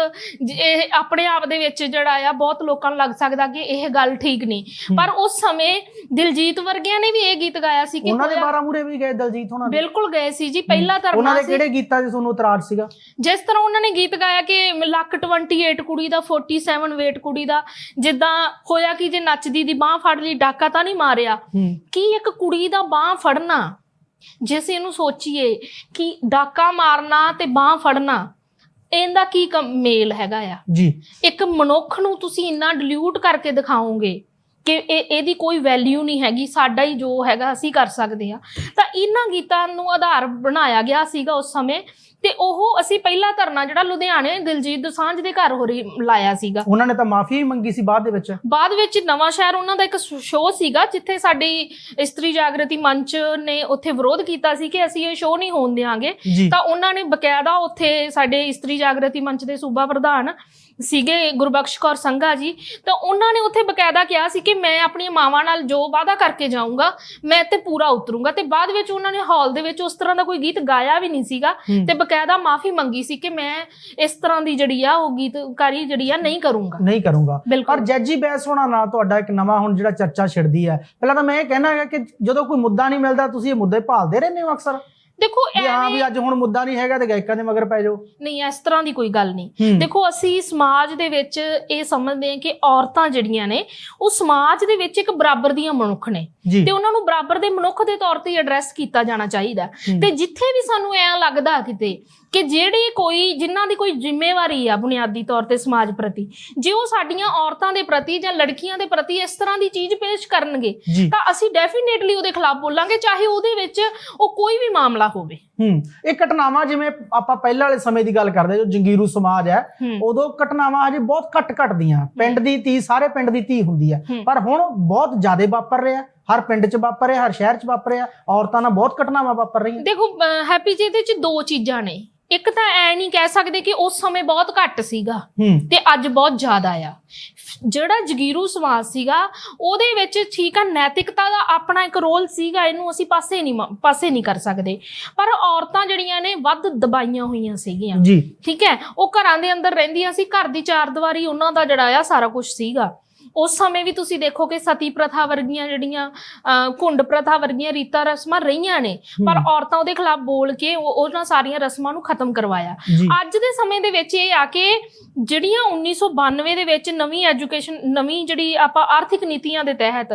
ਇਹ ਆਪਣੇ ਆਪ ਦੇ ਵਿੱਚ ਜਿਹੜਾ ਆ ਬਹੁਤ ਲੋਕਾਂ ਨੂੰ ਲੱਗ ਸਕਦਾ ਕਿ ਇਹ ਗੱਲ ਠੀਕ ਨਹੀਂ। ਪਰ ਉਸ ਸਮੇਂ ਦਿਲਜੀਤ ਵਰਗਿਆਂ ਨੇ ਵੀ ਇਹ ਗੀਤ ਗਾਇਆ ਸੀ ਕਿ ਉਹਨਾਂ ਦੇ 12 ਮੂਰੇ ਵੀ ਗਏ ਦਲਜੀਤ ਹੋਣਾ ਦੇ। ਬਿਲਕੁਲ ਗਏ ਸੀ ਜੀ ਪਹਿਲਾ ਉਹਨਾਂ ਧਰਨਾ ਦੇ ਸੀ। ਕਿਹੜੇ ਗੀਤਾਂ 'ਚ ਤੁਹਾਨੂੰ ਇਤਰਾਜ਼ ਸੀਗਾ? ਜਿਸ ਤਰ੍ਹਾਂ ਉਹਨਾਂ ਨੇ ਗੀਤ ਗਾਇਆ ਕਿ ਲੱਕ 28 ਕੁੜੀ ਦਾ 47 weight ਕੁੜੀ ਦਾ ਜਿੱਦਾਂ ਹੋਇਆ ਕਿ ਜੇ ਨੱਚਦੀ ਦੀ ਬਾਹ ਫੜ ਲਈ ਡਾਕਾ ਤਾਂ ਨਹੀਂ ਮਾਰਿਆ। ਕੀ ਇੱਕ ਕੁੜੀ ਦਾ ਬਾਹ ਫੜਨਾ? ਜੇ ਅਸੀਂ ਇਹਨੂੰ ਸੋਚੀਏ ਕਿ ਡਾਕਾ ਮਾਰਨਾ ਤੇ ਬਾਹ ਫੜਨਾ ਇਹਦਾ ਕੀ ਮੇਲ ਹੈਗਾ ਆ? ਜੀ। ਇੱਕ ਮਨੁੱਖ ਨੂੰ ਤੁਸੀਂ ਇੰਨਾ ਡਿਲੂਟ ਕਰਕੇ ਦਿਖਾਓਗੇ ਕਿ ਇਹ ਇਹਦੀ ਕੋਈ ਵੈਲਿਊ ਨਹੀਂ ਹੈਗੀ ਸਾਡਾ ਹੀ ਜੋ ਹੈਗਾ ਅਸੀਂ ਕਰ ਸਕਦੇ ਆ ਤਾਂ ਇਹਨਾਂ ਗੀਤਾਂ ਨੂੰ ਆਧਾਰ ਬਣਾਇਆ ਗਿਆ ਸੀਗਾ ਉਸ ਸਮੇਂ ਤੇ ਉਹ ਅਸੀਂ ਪਹਿਲਾ ਧਰਨਾ ਜਿਹੜਾ ਲੁਧਿਆਣੇ ਦਿਲਜੀਤ ਦੋਸਾਂਝ ਦੇ ਘਰ ਹੋ ਰਹੀ ਲਾਇਆ ਸੀਗਾ। ਉਹਨਾਂ ਨੇ ਤਾਂ ਮਾਫੀ ਮੰਗੀ ਸੀ ਬਾਅਦ ਦੇ ਵਿੱਚ। ਬਾਅਦ ਵਿੱਚ ਨਵਾਂ ਸ਼ਹਿਰ ਉਹਨਾਂ ਦਾ ਇੱਕ ਸ਼ੋਅ ਸੀਗਾ ਜਿੱਥੇ ਸਾਡੀ ਇਸਤਰੀ ਜਾਗਰਤੀ ਮੰਚ ਨੇ ਉੱਥੇ ਵਿਰੋਧ ਕੀਤਾ ਸੀ ਕਿ ਅਸੀਂ ਇਹ ਸ਼ੋਅ ਨਹੀਂ ਹੋਣ ਦੇਵਾਂਗੇ ਤਾਂ ਉਹਨਾਂ ਨੇ ਬਕਾਇਦਾ ਉੱਥੇ ਸਾਡੇ ਇਸਤਰੀ ਜਾਗਰਤੀ ਮੰਚ ਦੇ ਸੂਬਾ ਪ੍ਰਧਾਨ ਸੀਗੇ ਗੁਰਬਖਸ਼ ਕੌਰ ਸੰਘਾ ਜੀ ਤਾਂ ਉਹਨਾਂ ਨੇ ਉੱਥੇ ਬਕਾਇਦਾ ਕਿਹਾ ਸੀ ਕਿ ਮੈਂ ਆਪਣੀਆਂ ਮਾਵਾਂ ਨਾਲ ਜੋ ਵਾਅਦਾ ਕਰਕੇ ਜਾਊਂਗਾ ਮੈਂ ਤੇ ਪੂਰਾ ਉਤਰੂੰਗਾ। ਤੇ ਬਾਅਦ ਵਿੱਚ ਉਹਨਾਂ ਨੇ ਹਾਲ ਦੇ ਵਿੱਚ ਉਸ ਤਰ੍ਹਾਂ ਦਾ ਕੋਈ ਗੀਤ ਗਾਇਆ ਵੀ ਨਹੀਂ ਸੀਗਾ। ਤੇ ਬਕਾਇਦਾ ਮਾਫੀ ਮੰਗੀ ਸੀ ਕਿ ਮੈਂ ਇਸ ਤਰ੍ਹਾਂ ਦੀ ਜਿਹੜੀ ਆ ਉਹ ਗੀਤਕਾਰੀ ਜਿਹੜੀ ਆ ਨਹੀਂ ਕਰੂੰਗਾ। ਨਹੀਂ ਕਰੂੰਗਾ। ਪਰ ਜੱਜੀ ਬੈਸ ਹੋਣਾ ਨਾਲ ਤੁਹਾਡਾ ਇੱਕ ਨਵਾਂ ਹੁਣ ਜਿਹੜਾ ਚਰਚਾ ਛਿੜਦੀ ਹੈ ਪਹਿਲਾਂ ਤਾਂ ਮੈਂ ਇਹ ਕਹਿਣਾ ਹੈਗਾ ਕਿ ਜਦੋਂ ਕੋਈ ਮੁੱਦਾ ਨਹੀਂ ਮਿਲਦਾ ਤੁਸੀਂ ਇਹ ਮੁੱਦੇ ਭਾਲਦੇ ਰਹਿੰਦੇ ਹੋ ਅਕਸਰ। ਦੇਖੋ ਵੀ ਹਾਂ ਐਵੇਂ ਵੀ ਅੱਜ ਹੁਣ ਮੁੱਦਾ ਨਹੀਂ ਹੈਗਾ ਤੇ ਗਾਇਕਾਂ ਦੇ ਮਗਰ ਪੈ ਜਾਓ। ਨਹੀਂ ਇਸ ਤਰ੍ਹਾਂ ਦੀ ਕੋਈ ਗੱਲ ਨਹੀਂ। ਹੂੰ। ਦੇਖੋ ਅਸੀਂ ਸਮਾਜ ਦੇ ਵਿੱਚ ਇਹ ਸਮਝਦੇ ਹਾਂ ਕਿ ਔਰਤਾਂ ਜਿਹੜੀਆਂ ਨੇ ਉਹ ਸਮਾਜ ਦੇ ਵਿੱਚ ਇੱਕ ਬਰਾਬਰ ਦੀਆਂ ਮਨੁੱਖ ਨੇ। ਤੇ ਉਹਨਾਂ ਨੂੰ ਬਰਾਬਰ ਦੇ ਮਨੁੱਖ ਦੇ ਤੌਰ ਤੇ ਐਡਰੈਸ ਕੀਤਾ ਜਾਣਾ ਚਾਹੀਦਾ। ਤੇ ਜਿੱਥੇ ਵੀ ਸਾਨੂੰ ਐਂ ਲੱਗਦਾ ਕਿਤੇ ਕਿ ਜਿਹੜੇ ਕੋਈ ਜਿਨ੍ਹਾਂ ਦੀ ਕੋਈ ਜ਼ਿੰਮੇਵਾਰੀ ਆ ਬੁਨਿਆਦੀ ਤੌਰ ਤੇ ਸਮਾਜ ਪ੍ਰਤੀ ਜੇ ਉਹ ਸਾਡੀਆਂ ਔਰਤਾਂ ਦੇ ਪ੍ਰਤੀ ਜਾਂ ਲੜਕੀਆਂ ਦੇ ਪ੍ਰਤੀ ਇਸ ਤਰ੍ਹਾਂ ਦੀ ਚੀਜ਼ ਪੇਸ਼ ਕਰਨਗੇ ਤਾਂ ਅਸੀਂ ਡੈਫੀਨੇਟਲੀ ਉਹਦੇ ਖਿਲਾਫ ਬੋਲਾਂਗੇ ਚਾਹੇ ਉਹਦੇ ਵਿੱਚ ਉਹ ਕੋਈ ਵੀ ਮਾਮਲਾ ਹੋਵੇ। ਹੂੰ ਇਹ ਘਟਨਾਵਾਂ ਜਿਵੇਂ ਆਪਾਂ ਪਹਿਲਾਂ ਵਾਲੇ ਸਮੇਂ ਦੀ ਗੱਲ ਕਰਦੇ ਜੋ ਜੰਗੀਰੂ ਸਮਾਜ ਹੈ ਉਦੋਂ ਘਟਨਾਵਾਂ ਅਜੇ ਬਹੁਤ ਘੱਟ ਘਟਦੀਆਂ। ਪਿੰਡ ਦੀ ਧੀ ਸਾਰੇ ਪਿੰਡ ਦੀ ਧੀ ਹੁੰਦੀ ਹੂੰ। ਪਰ ਹੁਣ ਬਹੁਤ ਜ਼ਿਆਦਾ ਵਾਪਰ ਰਿਹਾ। ਹਰ ਪਿੰਡ 'ਚ ਵਾਪਰ ਰਿਹਾ ਹਰ ਸ਼ਹਿਰ 'ਚ ਵਾਪਰ ਰਿਹਾ ਔਰਤਾਂ ਨਾਲ ਬਹੁਤ ਘਟਨਾਵਾਂ ਵਾਪਰ ਰਹੀਆਂ। ਦੇਖੋ ਹੈਪੀ ਜੀ ਇਹਦੇ ਚ ਦੋ ਚੀਜ਼ਾਂ ਨੇ। ਇੱਕ ਤਾਂ ਐ ਨਹੀਂ ਕਹਿ ਸਕਦੇ ਕਿ ਉਸ ਸਮੇਂ ਬਹੁਤ ਘੱਟ ਸੀਗਾ ਤੇ ਅੱਜ ਬਹੁਤ ਜ਼ਿਆਦਾ ਆ। ਜਿਹੜਾ ਜਗੀਰੂ ਸਮਾਜ ਸੀਗਾ ਉਹਦੇ ਵਿੱਚ ਠੀਕ ਆ ਨੈਤਿਕਤਾ ਦਾ ਆਪਣਾ ਇੱਕ ਰੋਲ ਸੀਗਾ ਇਹਨੂੰ ਅਸੀਂ ਪਾਸੇ ਨਹੀਂ ਪਾਸੇ ਨਹੀਂ ਕਰ ਸਕਦੇ। ਪਰ ਔਰਤਾਂ ਜਿਹੜੀਆਂ ਨੇ ਵੱਧ ਦਬਾਈਆਂ ਹੋਈਆਂ ਸੀਗੀਆਂ। ਠੀਕ ਹੈ? ਉਹ ਘਰਾਂ ਦੇ ਅੰਦਰ ਰਹਿੰਦੀਆਂ ਸੀ ਘਰ ਦੀ ਚਾਰ ਦੀਵਾਰੀ ਉਹਨਾਂ ਦਾ ਜਿਹੜਾ ਆ ਸਾਰਾ ਕੁਝ ਸੀਗਾ। ਉਸ ਸਮੇਂ ਵੀ ਤੁਸੀਂ ਦੇਖੋ ਕਿ ਸਤੀ ਪ੍ਰਥਾ ਵਰਗੀਆਂ ਜਿਹੜੀਆਂ ਘੁੰਡ ਪ੍ਰਥਾ ਵਰਗੀਆਂ ਰੀਤਾਂ ਰਸਮਾਂ ਰਹੀਆਂ ਨੇ। ਪਰ। ਔਰਤਾਂ ਉਹਦੇ ਖਿਲਾਫ ਬੋਲ ਕੇ ਉਹ- ਉਹਨਾਂ ਸਾਰੀਆਂ ਰਸਮਾਂ ਨੂੰ ਖਤਮ ਕਰਵਾਇਆ। ਅੱਜ ਦੇ ਸਮੇਂ ਦੇ ਵਿੱਚ ਇਹ ਆ ਕਿ ਜਿਹੜੀਆਂ 1992 ਦੇ ਵਿੱਚ ਨਵੀਂ ਐਜੂਕੇਸ਼ਨ ਨਵੀਂ ਜਿਹੜੀ ਆਪਾਂ ਆਰਥਿਕ ਨੀਤੀਆਂ ਦੇ ਤਹਿਤ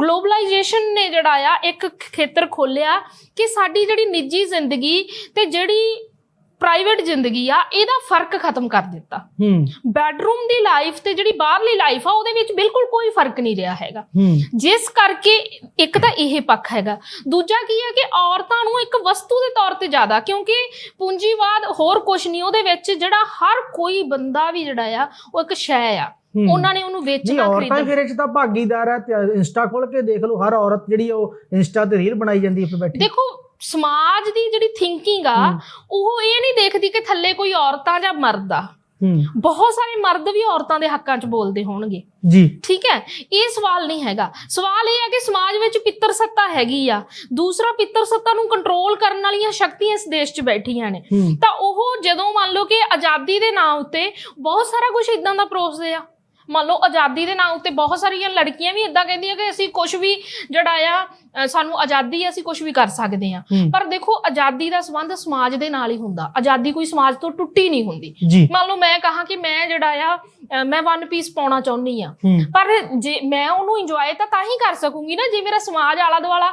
ਗਲੋਬਲਾਈਜੇਸ਼ਨ ਨੇ ਜਿਹੜਾ ਆ ਇੱਕ ਖੇਤਰ ਖੋਲਿਆ ਕਿ ਸਾਡੀ ਜਿਹੜੀ ਨਿੱਜੀ ਜ਼ਿੰਦਗੀ ਤੇ ਜਿਹੜੀ ਪ੍ਰਾਈਵੇਟ ਜ਼ਿੰਦਗੀ ਆ ਇਹਦਾ ਫ਼ਰਕ ਖਤਮ ਕਰ ਦਿੱਤਾ। ਹੂੰ। ਬੈਡਰੂਮ ਦੀ ਲਾਈਫ ਤੇ ਜਿਹੜੀ ਬਾਹਰਲੀ ਲਾਈਫ ਆ ਉਹਦੇ ਵਿੱਚ ਬਿਲਕੁਲ ਕੋਈ ਫ਼ਰਕ ਨਹੀਂ ਰਿਹਾ ਹੈਗਾ। ਹੂੰ। ਜਿਸ ਕਰਕੇ ਇੱਕ ਤਾਂ ਇਹ ਪੱਖ ਹੈਗਾ। ਦੂਜਾ ਕੀ ਹੈ ਕਿ ਔਰਤਾਂ ਨੂੰ ਇੱਕ ਵਸਤੂ ਦੇ ਤੌਰ ਤੇ ਜ਼ਿਆਦਾ ਕਿਉਂਕਿ ਪੂੰਜੀਵਾਦ ਹੋਰ ਕੁਝ ਨਹੀਂ ਉਹਦੇ ਵਿੱਚ ਜਿਹੜਾ ਹਰ ਕੋਈ ਬੰਦਾ ਵੀ ਜਿਹੜਾ ਆ ਉਹ ਇੱਕ ਸ਼ੈ ਆ। ਉਹਨਾਂ ਨੇ ਉਹਨੂੰ ਵੇਚਣਾ ਔਰਤਾਂ ਖਰੀਦਣਾ। ਫਿਰ ਇਹ ਤਾਂ ਭਾਗੀਦਾਰ ਹੈ ਇੰਸਟਾ ਖੋਲ ਕੇ ਦੇਖ ਲਓ ਹਰ ਔਰਤ ਜਿਹੜੀ ਉਹ ਇੰਸਟਾ ਤੇ ਰੀਲ ਬਣਾਈ ਜਾਂਦੀ ਹੈ ਫਿਰ ਬੈਠੀ। ਦੇਖੋ ਸਮਾਜ ਦੀ ਜਿਹੜੀ ਥਿੰਕਿੰਗ ਆ। ਉਹ ਇਹ ਨਹੀਂ ਦੇਖਦੀ ਕਿ ਥੱਲੇ ਕੋਈ ਔਰਤਾਂ ਜਾਂ ਮਰਦ ਆ। ਬਹੁਤ ਸਾਰੇ ਮਰਦ ਵੀ ਔਰਤਾਂ ਦੇ ਹੱਕਾਂ 'ਚ ਬੋਲਦੇ ਹੋਣਗੇ। ਜੀ। ਠੀਕ ਹੈ? ਇਹ ਸਵਾਲ ਨਹੀਂ ਹੈਗਾ। ਸਵਾਲ ਇਹ ਹੈ ਕਿ ਸਮਾਜ ਵਿੱਚ ਪਿੱਤਰ ਸੱਤਾ ਹੈਗੀ ਆ। ਦੂਸਰਾ ਪਿੱਤਰ ਸੱਤਾ ਨੂੰ ਕੰਟਰੋਲ ਕਰਨ ਵਾਲੀਆਂ ਸ਼ਕਤੀਆਂ ਇਸ ਦੇਸ਼ 'ਚ ਬੈਠੀਆਂ ਨੇ। ਤਾਂ ਉਹ ਜਦੋਂ ਮੰਨ ਲਓ ਕਿ ਆਜ਼ਾਦੀ ਦੇ ਨਾਂ ਉੱਤੇ ਬਹੁਤ ਸਾਰਾ ਕੁਝ ਇਦਾਂ ਦਾ ਪਰੋਸਦੇ ਆ। ਮੰਨ ਲਓ ਆਜ਼ਾਦੀ ਦੇ ਨਾਂ ਉੱਤੇ ਬਹੁਤ ਸਾਰੀਆਂ ਲੜਕੀਆਂ ਵੀ ਇਦਾਂ ਕਹਿੰਦੀਆਂ ਕਿ ਅਸੀਂ ਕੁਝ ਵੀ ਜਿਹੜਾ ਆ ਸਾਨੂੰ ਆਜ਼ਾਦੀ ਹੈ, ਅਸੀਂ ਕੁਝ ਵੀ ਕਰ ਸਕਦੇ ਆ। ਹੂੰ। ਪਰ ਦੇਖੋ ਆਜ਼ਾਦੀ ਦਾ ਸੰਬੰਧ ਸਮਾਜ ਦੇ ਨਾਲ ਹੀ ਹੁੰਦਾ। ਆਜ਼ਾਦੀ ਕੋਈ ਸਮਾਜ ਤੋਂ ਟੁੱਟੀ ਨਹੀਂ ਹੁੰਦੀ। ਮੰਨ ਲਓ ਮੈਂ ਕਹਾ ਕਿ ਮੈਂ ਜਿਹੜਾ ਆ ਮੈਂ ਵਨ ਪੀਸ ਪਾਉਣਾ ਚਾਹੁੰਦੀ ਆ ਪਰ ਜੇ ਮੈਂ ਉਹਨੂੰ ਇੰਜੋਏ ਤਾਂ ਤਾਂ ਹੀ ਕਰ ਸਕੂੰਗੀ ਨਾ ਜੇ ਮੇਰਾ ਸਮਾਜ ਆਲਾ ਦੁਆਲਾ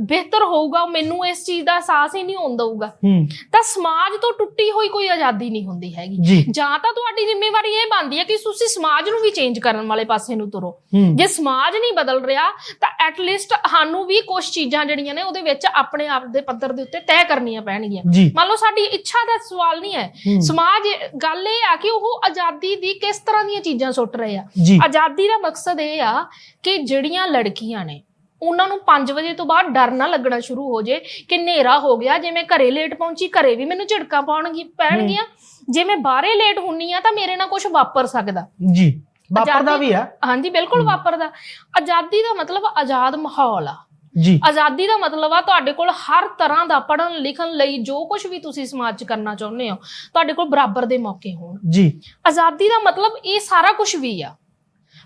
ਬਿਹਤਰ ਹੋਊਗਾ ਮੈਨੂੰ ਇਸ ਚੀਜ਼ ਦਾ ਅਹਿਸਾਸ ਹੀ ਨਹੀਂ ਹੁੰਦਾ ਹੋਊਗਾ ਹੂੰ। ਤਾਂ ਸਮਾਜ ਤੋਂ ਟੁੱਟੀ ਹੋਈ ਕੋਈ ਆਜ਼ਾਦੀ ਨਹੀਂ ਹੁੰਦੀ ਹੈਗੀ। ਜੀ। ਤਾਂ ਤੁਹਾਡੀ ਜ਼ਿੰਮੇਵਾਰੀ ਇਹ ਬਣਦੀ ਹੈ ਕਿ ਤੁਸੀਂ ਸਮਾਜ ਨੂੰ ਵੀ ਚੇਂਜ ਕਰਨ ਵਾਲੇ ਪਾਸੇ ਨੂੰ ਤੁਰੋ। ਜੇ ਸਮਾਜ ਨਹੀਂ ਬਦਲ ਰਿਹਾ ਤਾਂ ਐਟ ਲੀਸਟ ਸਾਨੂੰ ਵੀ ਕੁਝ ਚੀਜ਼ਾਂ ਜਿਹੜੀਆਂ ਨੇ ਉਹਦੇ ਵਿੱਚ ਆਪਣੇ ਆਪ ਦੇ ਪੱਧਰ ਦੇ ਉੱਤੇ ਤੈਅ ਕਰਨੀਆਂ ਪੈਣਗੀਆਂ। ਮੰਨ ਲਓ ਸਾਡੀ ਇੱਛਾ ਦਾ ਸਵਾਲ ਨਹੀਂ ਹੂੰ। ਸਮਾਜ ਗੱਲ ਇਹ ਆ ਕਿ ਉਹ ਆਜ਼ਾਦੀ ਦੀ ਕਿਸ ਤਰ੍ਹਾਂ ਦੀਆਂ ਚੀਜ਼ਾਂ ਸੁੱਟ ਰਹੇ ਆ। ਆਜ਼ਾਦੀ ਦਾ ਮਕਸਦ ਇਹ ਆ ਕਿ ਜਿਹੜੀਆਂ ਲੜਕੀਆਂ ਨੇ ਉਹਨਾਂ ਨੂੰ 5 ਵਜੇ ਤੋਂ ਬਾਅਦ ਡਰ ਨਾ ਲੱਗਣਾ ਸ਼ੁਰੂ ਹੋ ਜੇ ਕਿ ਹਨੇਰਾ ਹੋ ਗਿਆ ਜੇ ਮੈਂ ਘਰੇ ਲੇਟ ਪਹੁੰਚੀ ਘਰੇ ਵੀ ਮੈਨੂੰ ਝਿੜਕਾਂ ਪਾਉਣਗੀ ਪੈਣਗੀਆਂ। ਜੇ ਮੈਂ ਬਾਹਰੇ ਲੇਟ ਹੁੰਨੀ ਆ ਤਾਂ ਮੇਰੇ ਨਾਲ ਕੁਝ ਵਾਪਰ ਸਕਦਾ। ਜੀ। ਵਾਪਰਦਾ ਵੀ ਹੈ ਹਾਂਜੀ ਬਿਲਕੁਲ ਵਾਪਰਦਾ। ਆਜ਼ਾਦੀ ਦਾ ਮਤਲਬ ਆਜ਼ਾਦ ਮਾਹੌਲ ਆ। ਜੀ। ਆਜ਼ਾਦੀ ਦਾ ਮਤਲਬ ਆ ਤੁਹਾਡੇ ਕੋਲ ਹਰ ਤਰ੍ਹਾਂ ਦਾ ਪੜ੍ਹਨ ਲਿਖਣ ਲਈ ਜੋ ਕੁਝ ਵੀ ਤੁਸੀਂ ਸਮਾਜ 'ਚ ਕਰਨਾ ਚਾਹੁੰਦੇ ਹੋ ਤੁਹਾਡੇ ਕੋਲ ਬਰਾਬਰ ਦੇ ਮੌਕੇ ਹੋਣ। ਜੀ। ਆਜ਼ਾਦੀ ਦਾ ਮਤਲਬ ਇਹ ਸਾਰਾ ਕੁਝ ਵੀ ਆ।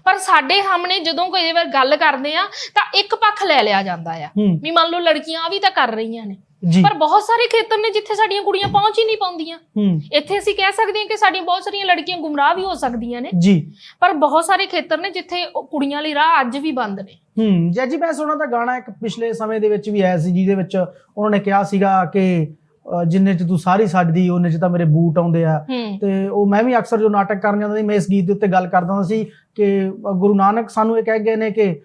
ਪਰ ਸਾਡੇ ਸਾਹਮਣੇ ਜਦੋਂ ਕਈ ਵਾਰ ਗੱਲ ਕਰਦੇ ਆ ਤਾਂ ਇੱਕ ਪੱਖ ਲੈ ਲਿਆ ਜਾਂਦਾ ਆ। ਵੀ ਮੰਨ ਲਓ ਲੜਕੀਆਂ ਆਹ ਵੀ ਤਾਂ ਕਰ ਰਹੀਆਂ ਨੇ। ਜੀ। ਪਰ ਬਹੁਤ ਸਾਰੇ ਖੇਤਰ ਨੇ ਜਿੱਥੇ ਸਾਡੀਆਂ ਕੁੜੀਆਂ ਪਹੁੰਚ ਹੀ ਨਹੀਂ ਪਾਉਂਦੀਆਂ। ਹੂੰ। ਇੱਥੇ ਅਸੀਂ ਕਹਿ ਸਕਦੇ ਹਾਂ ਕਿ ਸਾਡੀਆਂ ਬਹੁਤ ਸਾਰੀਆਂ ਲੜਕੀਆਂ ਗੁੰਮਰਾਹ ਵੀ ਹੋ ਸਕਦੀਆਂ ਨੇ। ਜੀ। ਪਰ ਬਹੁਤ ਸਾਰੇ ਖੇਤਰ ਨੇ ਜਿੱਥੇ ਉਹ ਕੁੜੀਆਂ ਲਈ ਰਾਹ ਅੱਜ ਵੀ ਬੰਦ ਨੇ। ਹੂੰ ਜੱਜੀ ਮੈਂ ਸੁਣਾ ਤਾਂ ਗਾਣਾ ਇੱਕ ਪਿਛਲੇ ਸਮੇਂ ਦੇ ਵਿੱਚ ਵੀ ਆਇਆ ਸੀ ਜਿਹਦੇ ਵਿੱਚ ਉਹਨਾਂ ਨੇ ਕਿਹਾ ਸੀਗਾ ਕਿ ਜਿੰਨੇ ਚ ਤੂੰ ਸਾਰੀ ਛੱਡਦੀ ਉਹਨੇ ਚ ਤਾਂ ਮੇਰੇ ਬੂਟ ਆਉਂਦੇ ਆ। ਹੂੰ। ਤੇ ਉਹ ਮੈਂ ਵੀ ਅਕਸਰ ਜੋ ਨਾਟਕ ਕਰਨ ਜਾਂਦਾ ਸੀ ਮੈਂ ਇਸ ਗੀਤ ਦੇ ਉੱਤੇ ਗੱਲ ਕਰਦਾ ਹੁੰਦਾ ਸੀ ਕਿ ਗੁਰੂ ਨਾਨਕ ਸਾਨੂੰ ਇਹ ਕਹਿ ਗਏ ਨੇ ਕਿ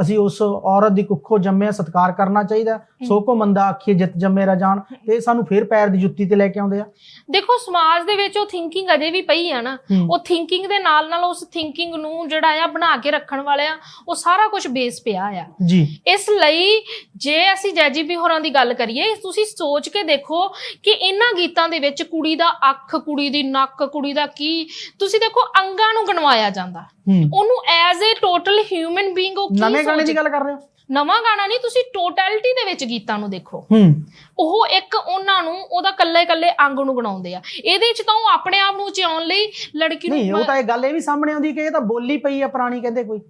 ਅਸੀਂ ਉਸ ਔਰਤ ਦੀ ਕੁੱਖੋਂ ਜੰਮਿਆ ਸਤਿਕਾਰ ਕਰਨਾ ਚਾਹੀਦਾ। ਸੋ ਕੋ ਮੰਦਾ ਆਖੀਏ ਜਿੱਤ ਜੰਮੇ ਰਜਾਨ ਤੇ ਇਹ ਸਾਨੂੰ ਫੇਰ ਪੈਰ ਦੀ ਜੁੱਤੀ ਤੇ ਲੈ ਕੇ ਆਉਂਦੇ ਆ। ਦੇਖੋ ਸਮਾਜ ਦੇ ਵਿੱਚ ਉਹ ਥਿੰਕਿੰਗ ਅਜੇ ਵੀ ਪਈ ਆ ਨਾ। ਉਹ ਥਿੰਕਿੰਗ ਦੇ ਨਾਲ ਨਾਲ ਉਸ ਥਿੰਕਿੰਗ ਨੂੰ ਜਿਹੜਾ ਆ ਬਣਾ ਕੇ ਰੱਖਣ ਵਾਲਿਆ ਉਹ ਸਾਰਾ ਕੁਝ ਬੇਸ ਪਿਆ ਆ। ਜੀ। ਇਸ ਲਈ ਜੇ ਅਸੀਂ ਜੈਜੀਪੀ ਹੋਰਾਂ ਦੀ ਗੱਲ ਕਰੀਏ ਤੁਸੀਂ ਸੋਚ ਕੇ ਦੇਖੋ ਕਿ ਇਹਨਾਂ ਗੀਤਾਂ ਦੇ ਵਿੱਚ ਕੁੜੀ ਦਾ ਅੱਖ ਕੁੜੀ ਦੀ ਨੱਕ ਕੁੜੀ ਦਾ ਕੀ ਤੁਸੀਂ ਦੇਖੋ ਅੰਗਾਂ ਨੂੰ ਗਣਵਾਇਆ ਜਾਂਦਾ। ਉਹਨੂੰ as a total human being ਉਹ ਕੀ ਨਵੇਂ ਗਾਣੇ ਦੀ ਗੱਲ ਕਰ ਰਹੇ ਹੋ? ਨਵਾਂ ਗਾਣਾ ਨਹੀਂ ਤੁਸੀਂ ਟੋਟੈਲਿਟੀ ਦੇ ਵਿੱਚ ਗੀਤਾਂ ਨੂੰ ਦੇਖੋ। ਹੂੰ। ਉਹ ਇੱਕ ਉਹਨਾਂ ਨੂੰ ਉਹਦਾ ਕੱਲੇ ਕੱਲੇ ਅੰਗ ਨੂੰ ਗਣਾਉਂਦੇ ਆ। ਇਹਦੇ ਚ ਤਾਂ ਉਹ ਆਪਣੇ ਆਪ ਨੂੰ ਚਾਉਣ ਲਈ ਲੜਕੀ ਨਹੀਂ ਉਹ ਨੂੰ ਤਾਂ ਇਹ ਗੱਲ ਇਹ ਵੀ ਸਾਹਮਣੇ ਆਉਂਦੀ ਕਿ ਇਹ ਤਾਂ ਬੋਲੀ ਪਈ ਆ ਪੁਰਾਣੀ ਕਹਿੰਦੇ ਕੋਈ।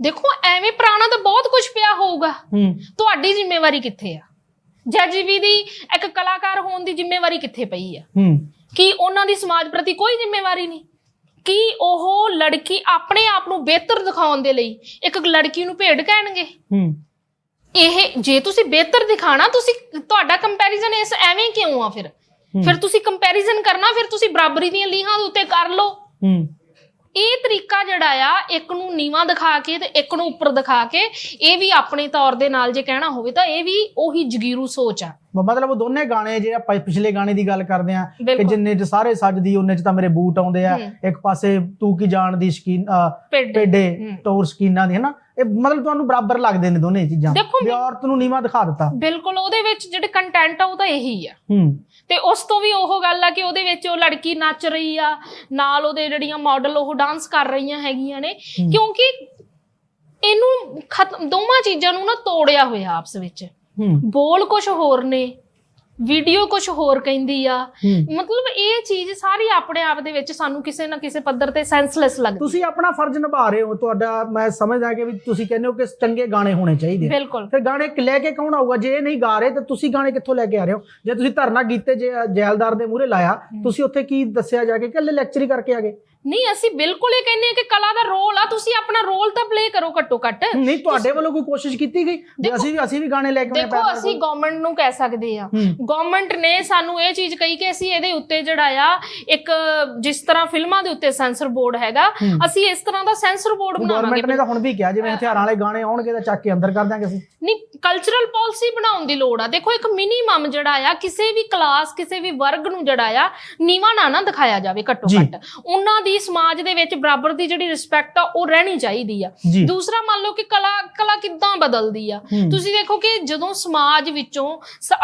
ਦੇਖੋ ਐਵੇਂ ਪੁਰਾਣਾ ਤਾਂ ਬਹੁਤ ਕੁਝ ਪਿਆ ਹੋਊਗਾ। ਹੂੰ। ਤੁਹਾਡੀ ਜ਼ਿੰਮੇਵਾਰੀ ਕਿੱਥੇ ਆ? ਜੈਜੀਵੀ ਦੀ ਇੱਕ ਕਲਾਕਾਰ ਹੋਣ ਦੀ ਜ਼ਿੰਮੇਵਾਰੀ ਕਿੱਥੇ ਪਈ ਆ? ਹੂੰ। ਕੀ ਉਹਨਾਂ ਦੀ ਸਮਾਜ ਪ੍ਰਤੀ ਕੋਈ ਜ਼ਿੰਮੇਵਾਰੀ ਨਹੀਂ? ਕੀ ਉਹ ਲੜਕੀ ਆਪਣੇ ਆਪ ਨੂੰ ਬਿਹਤਰ ਦਿਖਾਉਣ ਦੇ ਲਈ ਇੱਕ ਲੜਕੀ ਨੂੰ ਭੇਡ ਕਹਿਣਗੇ? ਹੂੰ। ਇਹ ਜੇ ਤੁਸੀਂ ਬਿਹਤਰ ਦਿਖਾਣਾ ਤੁਸੀਂ ਤੁਹਾਡਾ ਕੰਪੈਰੀਜ਼ਨ ਇਸ ਐਵੇਂ ਕਿਉਂ ਆ ਫਿਰ। ਫਿਰ ਤੁਸੀਂ ਕੰਪੈਰੀਜ਼ਨ ਕਰਨਾ ਫਿਰ ਤੁਸੀਂ ਬਰਾਬਰੀ ਦੀਆਂ ਲੀਹਾਂ ਦੇ ਉੱਤੇ ਕਰ ਲਓ। ਹੂੰ। ਇਹ ਤਰੀਕਾ ਜਿਹੜਾ ਆ ਇੱਕ ਨੂੰ ਨੀਵਾ ਦਿਖਾ ਕੇ ਤੇ ਇੱਕ ਨੂੰ ਉੱਪਰ ਦਿਖਾ ਕੇ ਇਹ ਵੀ ਆਪਣੇ ਤੌਰ ਦੇ ਨਾਲ ਜੇ ਕਹਿਣਾ ਹੋਵੇ ਤਾਂ ਇਹ ਵੀ ਉਹੀ ਜਗੀਰੂ ਸੋਚ ਆ। ਮਤਲਬ ਉਹ ਦੋਨੇ ਗਾਣੇ ਜੇ ਆਪਾਂ ਪਿਛਲੇ ਗਾਣੇ ਦੀ ਗੱਲ ਕਰਦੇ ਆ ਕਿ ਜਿੰਨੇ ਚ ਸਾਰੇ ਸੱਜਦੀ ਉਹਨੇ ਚ ਤਾਂ ਮੇਰੇ ਬੂਟ ਆਉਂਦੇ ਆ। ਇੱਕ ਪਾਸੇ ਤੂੰ ਕੀ ਜਾਣਦੀ ਸ਼ਕੀਨ ਪੇਡੇ। ਟੌਰ ਸ਼ਕੀਨਾਂ ਦੀ ਹਨਾ? ਇਹ ਮਤਲਬ ਤੁਹਾਨੂੰ ਬਰਾਬਰ ਲੱਗਦੇ ਨੇ ਦੋਨੇ ਚੀਜ਼ਾਂ। ਵੀ ਔਰਤ ਨੂੰ ਨੀਵਾ ਦਿਖਾ ਦਿੱਤਾ। ਬਿਲਕੁਲ ਉਹਦੇ ਵਿੱਚ ਜਿਹੜੇ ਕੰਟੈਂਟ ਆ ਉਹ ਤਾਂ ਇਹੀ ਆ। ਹੂੰ। ਤੇ ਉਸ ਤੋਂ ਵੀ ਉਹ ਗੱਲ ਆ ਕਿ ਉਹਦੇ ਵਿੱਚ ਉਹ ਲੜਕੀ ਨੱਚ ਰਹੀ ਆ ਨਾਲ ਉਹਦੇ ਜਿਹੜੀਆਂ ਮਾਡਲ ਉਹ ਡਾਂਸ ਕਰ ਰਹੀਆਂ ਹੈਗੀਆਂ ਨੇ। ਕਿਉਂਕਿ ਇਹਨੂੰ ਖਤਮ ਦੋਵਾਂ ਚੀਜ਼ਾਂ ਨੂੰ ਨਾ ਤੋੜਿਆ ਹੋਇਆ ਆਪਸ ਵਿੱਚ ਬੋਲ ਕੁਝ ਹੋਰ ਨੇ ਵੀਡੀਓ ਕੁਝ ਹੋਰ ਕਹਿੰਦੀ ਆ। ਮਤਲਬ ਇਹ ਚੀਜ਼ ਸਾਰੀ ਆਪਣੇ ਆਪ ਦੇ ਵਿੱਚ ਸਾਨੂੰ ਕਿਸੇ ਨਾ ਕਿਸੇ ਪੱਧਰ ਤੇ ਸੈਂਸਲੈਸ ਲੱਗਦੀ। ਤੁਸੀਂ ਆਪਣਾ ਫਰਜ਼ ਨਿਭਾ ਰਹੇ ਹੋ ਤੁਹਾਡਾ ਮੈਂ ਸਮਝਦਾ ਕਿ ਵੀ ਤੁਸੀਂ ਕਹਿੰਦੇ ਹੋ ਕਿ ਚੰਗੇ ਗਾਣੇ ਹੋਣੇ ਚਾਹੀਦੇ। ਬਿਲਕੁਲ। ਫਿਰ ਗਾਣੇ ਲੈ ਕੇ ਕੌਣ ਆਊਗਾ? ਜੇ ਇਹ ਨਹੀਂ ਗਾ ਰਹੇ ਤਾਂ ਤੁਸੀਂ ਗਾਣੇ ਕਿੱਥੋਂ ਲੈ ਕੇ ਆ ਰਹੇ ਹੋ? ਜੇ ਤੁਸੀਂ ਧਰਨਾ ਕੀਤੇ ਜੇ ਜੈਲਦਾਰ ਦੇ ਮੂਹਰੇ ਲਾਇਆ ਤੁਸੀਂ ਉੱਥੇ ਕੀ ਦੱਸਿਆ ਜਾ ਕੇ? ਕੱਲੇ ਲੈਕਚਰ ਹੀ ਕਰਕੇ ਆ ਗਏ। ਨਹੀਂ ਅਸੀਂ ਬਿਲਕੁਲ ਇਹ ਕਹਿੰਦੇ ਆ ਕਿ ਕਲਾ ਦਾ ਰੋਲ ਆ ਤੁਸੀਂ ਆਪਣਾ ਰੋਲ ਤਾਂ ਪਲੇ ਕਰੋ ਘੱਟੋ ਘੱਟ। ਨਹੀਂ ਤੁਹਾਡੇ ਵੱਲੋਂ ਕੋਈ ਕੋਸ਼ਿਸ਼ ਕੀਤੀ ਗਈ? ਵੀ ਅਸੀਂ ਵੀ ਅਸੀਂ ਵੀ ਗਾਣੇ ਲੈ ਕੇ ਆਉਣੇ ਦੇਖੋ ਅਸੀਂ ਗਵਰਨਮੈਂਟ ਨੂੰ ਕਹਿ ਸਕਦੇ ਆ ਗਵਰਨਮੈਂਟ ਨੇ ਸਾਨੂੰ ਇਹ ਚੀਜ਼ ਕਹੀ ਕਿ ਅਸੀਂ ਇਹਦੇ ਉੱਤੇ ਜਿਹੜਾ ਆ ਇੱਕ ਜਿਸ ਤਰ੍ਹਾਂ ਫਿਲਮਾਂ ਦੇ ਉੱਤੇ ਸੈਂਸਰ ਬੋਰਡ ਹੈਗਾ। ਅਸੀਂ ਇਸ ਤਰ੍ਹਾਂ ਦਾ ਸੈਂਸਰ ਬੋਰਡ ਗਵਰਨਮੈਂਟ ਨੇ ਬਣਾਵਾਂਗੇ ਤਾਂ ਹੁਣ ਵੀ ਕਿਹਾ ਜਿਵੇਂ ਹਥਿਆਰਾਂ ਵਾਲੇ ਗਾਣੇ ਆਉਣਗੇ ਤਾਂ ਚੱਕ ਕੇ ਅੰਦਰ ਕਰ ਦਿਆਂਗੇ ਅਸੀਂ। ਨਹੀਂ ਕਲਚਰਲ ਪਾਲਿਸੀ ਬਣਾਉਣ ਦੀ ਲੋੜ ਆ। ਦੇਖੋ ਇੱਕ ਮਿਨੀਮਮ ਜਿਹੜਾ ਆ ਕਿਸੇ ਵੀ ਕਲਾਸ ਕਿਸੇ ਵੀ ਵਰਗ ਨੂੰ ਜਿਹੜਾ ਆ ਨੀਵਾਂ ਨਾ ਨਾ ਦਿਖਾਇਆ ਜਾਵੇ ਘੱਟੋ। ਘੱਟ। ਉਹਨਾਂ ਦੀ ਸਮਾਜ ਦੇ ਵਿੱਚ ਬਰਾਬਰ ਦੀ ਜਿਹੜੀ ਰਿਸਪੈਕਟ ਆ ਉਹ ਰਹਿਣੀ ਚਾਹੀਦੀ ਆ। ਦੂਸਰਾ ਮੰਨ ਲਓ ਕਿ ਕਲਾ ਕਲਾ ਕਿੱਦਾਂ ਬਦਲਦੀ ਆ। ਤੁਸੀਂ ਦੇਖੋ ਕਿ ਜਦੋਂ ਸਮਾਜ ਵਿੱਚੋਂ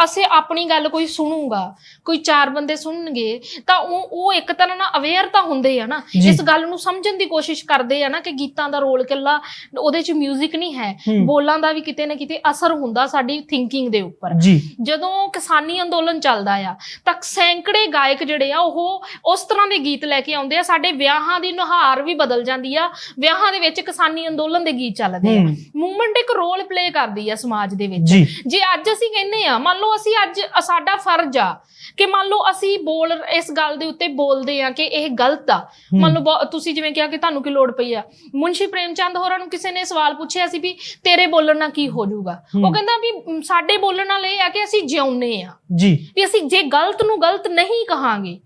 ਅਸੀਂ ਆਪਣੀ ਗੱਲ ਕੋਈ ਸੁਣੂਗਾ ਕੋਈ ਚਾਰ ਬੰਦੇ ਸੁਣਨਗੇ ਤਾਂ ਉਹ ਉਹ ਇੱਕ ਤਰ੍ਹਾਂ ਨਾਲ ਅਵੇਅਰ ਤਾਂ ਹੁੰਦੇ ਆ ਨਾ। ਇਸ ਗੱਲ ਨੂੰ ਸਮਝਣ ਦੀ ਕੋਸ਼ਿਸ਼ ਕਰਦੇ ਆ ਨਾ ਕਿ ਗੀਤਾਂ ਦਾ ਰੋਲ ਕਿੱਲਾ ਉਹਦੇ 'ਚ 뮤직 ਨਹੀਂ ਹੈ। ਬੋਲਾਂ ਦਾ ਵੀ ਕਿਤੇ ਨਾ ਕਿਤੇ ਅਸਰ ਹੁੰਦਾ ਸਾਡੀ ਥਿੰਕਿੰਗ ਦੇ ਉੱਪਰ। ਜਦੋਂ ਕਿਸਾਨੀ ਅੰਦੋਲਨ ਚੱਲਦਾ ਆ ਤਾਂ ਸੈਂਕੜੇ ਗਾਇਕ ਜਿਹੜੇ ਆ ਉਹ ਉਸ ਤਰ੍ਹਾਂ ਦੇ ਗੀਤ ਲੈ ਕੇ ਆਉਂਦੇ ਆ ਸਾਡੇ ਵਿਆਹਾਂ ਦੀ ਨੁਹਾਰ ਵੀ ਬਦਲ ਜਾਂਦੀ ਆ। ਵਿਆਹਾਂ ਦੇ ਵਿੱਚ ਕਿਸਾਨੀ ਅੰਦੋਲਨ ਦੇ ਗੀਤ ਚੱਲਦੇ ਆ। ਮੂਵਮੈਂਟ ਇੱਕ ਰੋਲ ਪਲੇ ਕਰਦੀ ਆ ਸਮਾਜ ਦੇ ਵਿੱਚ। ਜੀ। ਅੱਜ ਅਸੀਂ ਕਹਿੰਦੇ ਆ ਮੰਨ ਲਓ ਅਸੀਂ ਅੱਜ ਸਾਡਾ ਫਰਜ਼ ਆ ਕਿ ਮੰਨ ਲਓ ਅਸੀਂ ਬੋਲ ਇਸ ਗੱਲ ਦੇ ਉੱਤੇ ਬੋਲਦੇ ਆ ਕਿ ਇਹ ਗਲਤ ਆ। ਮੰਨ ਲਓ ਤੁਸੀਂ ਜਿਵੇਂ ਕਿਹਾ ਕਿ ਤੁਹਾਨੂੰ ਕੀ ਲੋੜ ਪਈ ਆ। ਮੁੰਸ਼ੀ ਪ੍ਰੇਮਚੰਦ ਹੋਰਾਂ ਨੂੰ ਕਿਸੇ ਨੇ ਸਵਾਲ ਪੁੱਛਿਆ ਸੀ ਵੀ ਤੇਰੇ ਬੋਲਣ ਨਾਲ ਕੀ ਹੋ ਜਾਊਗਾ। ਉਹ ਕਹਿੰਦਾ ਵੀ ਸਾਡੇ ਬੋਲਣ ਨਾਲ ਇਹ ਆ ਕਿ ਅਸੀਂ ਜਿਉਂਦੇ ਆ। ਜੀ। ਵੀ ਅਸੀਂ ਜੇ ਗਲਤ ਨੂੰ ਗਲਤ ਨਹੀਂ ਕਹਾਂਗੇ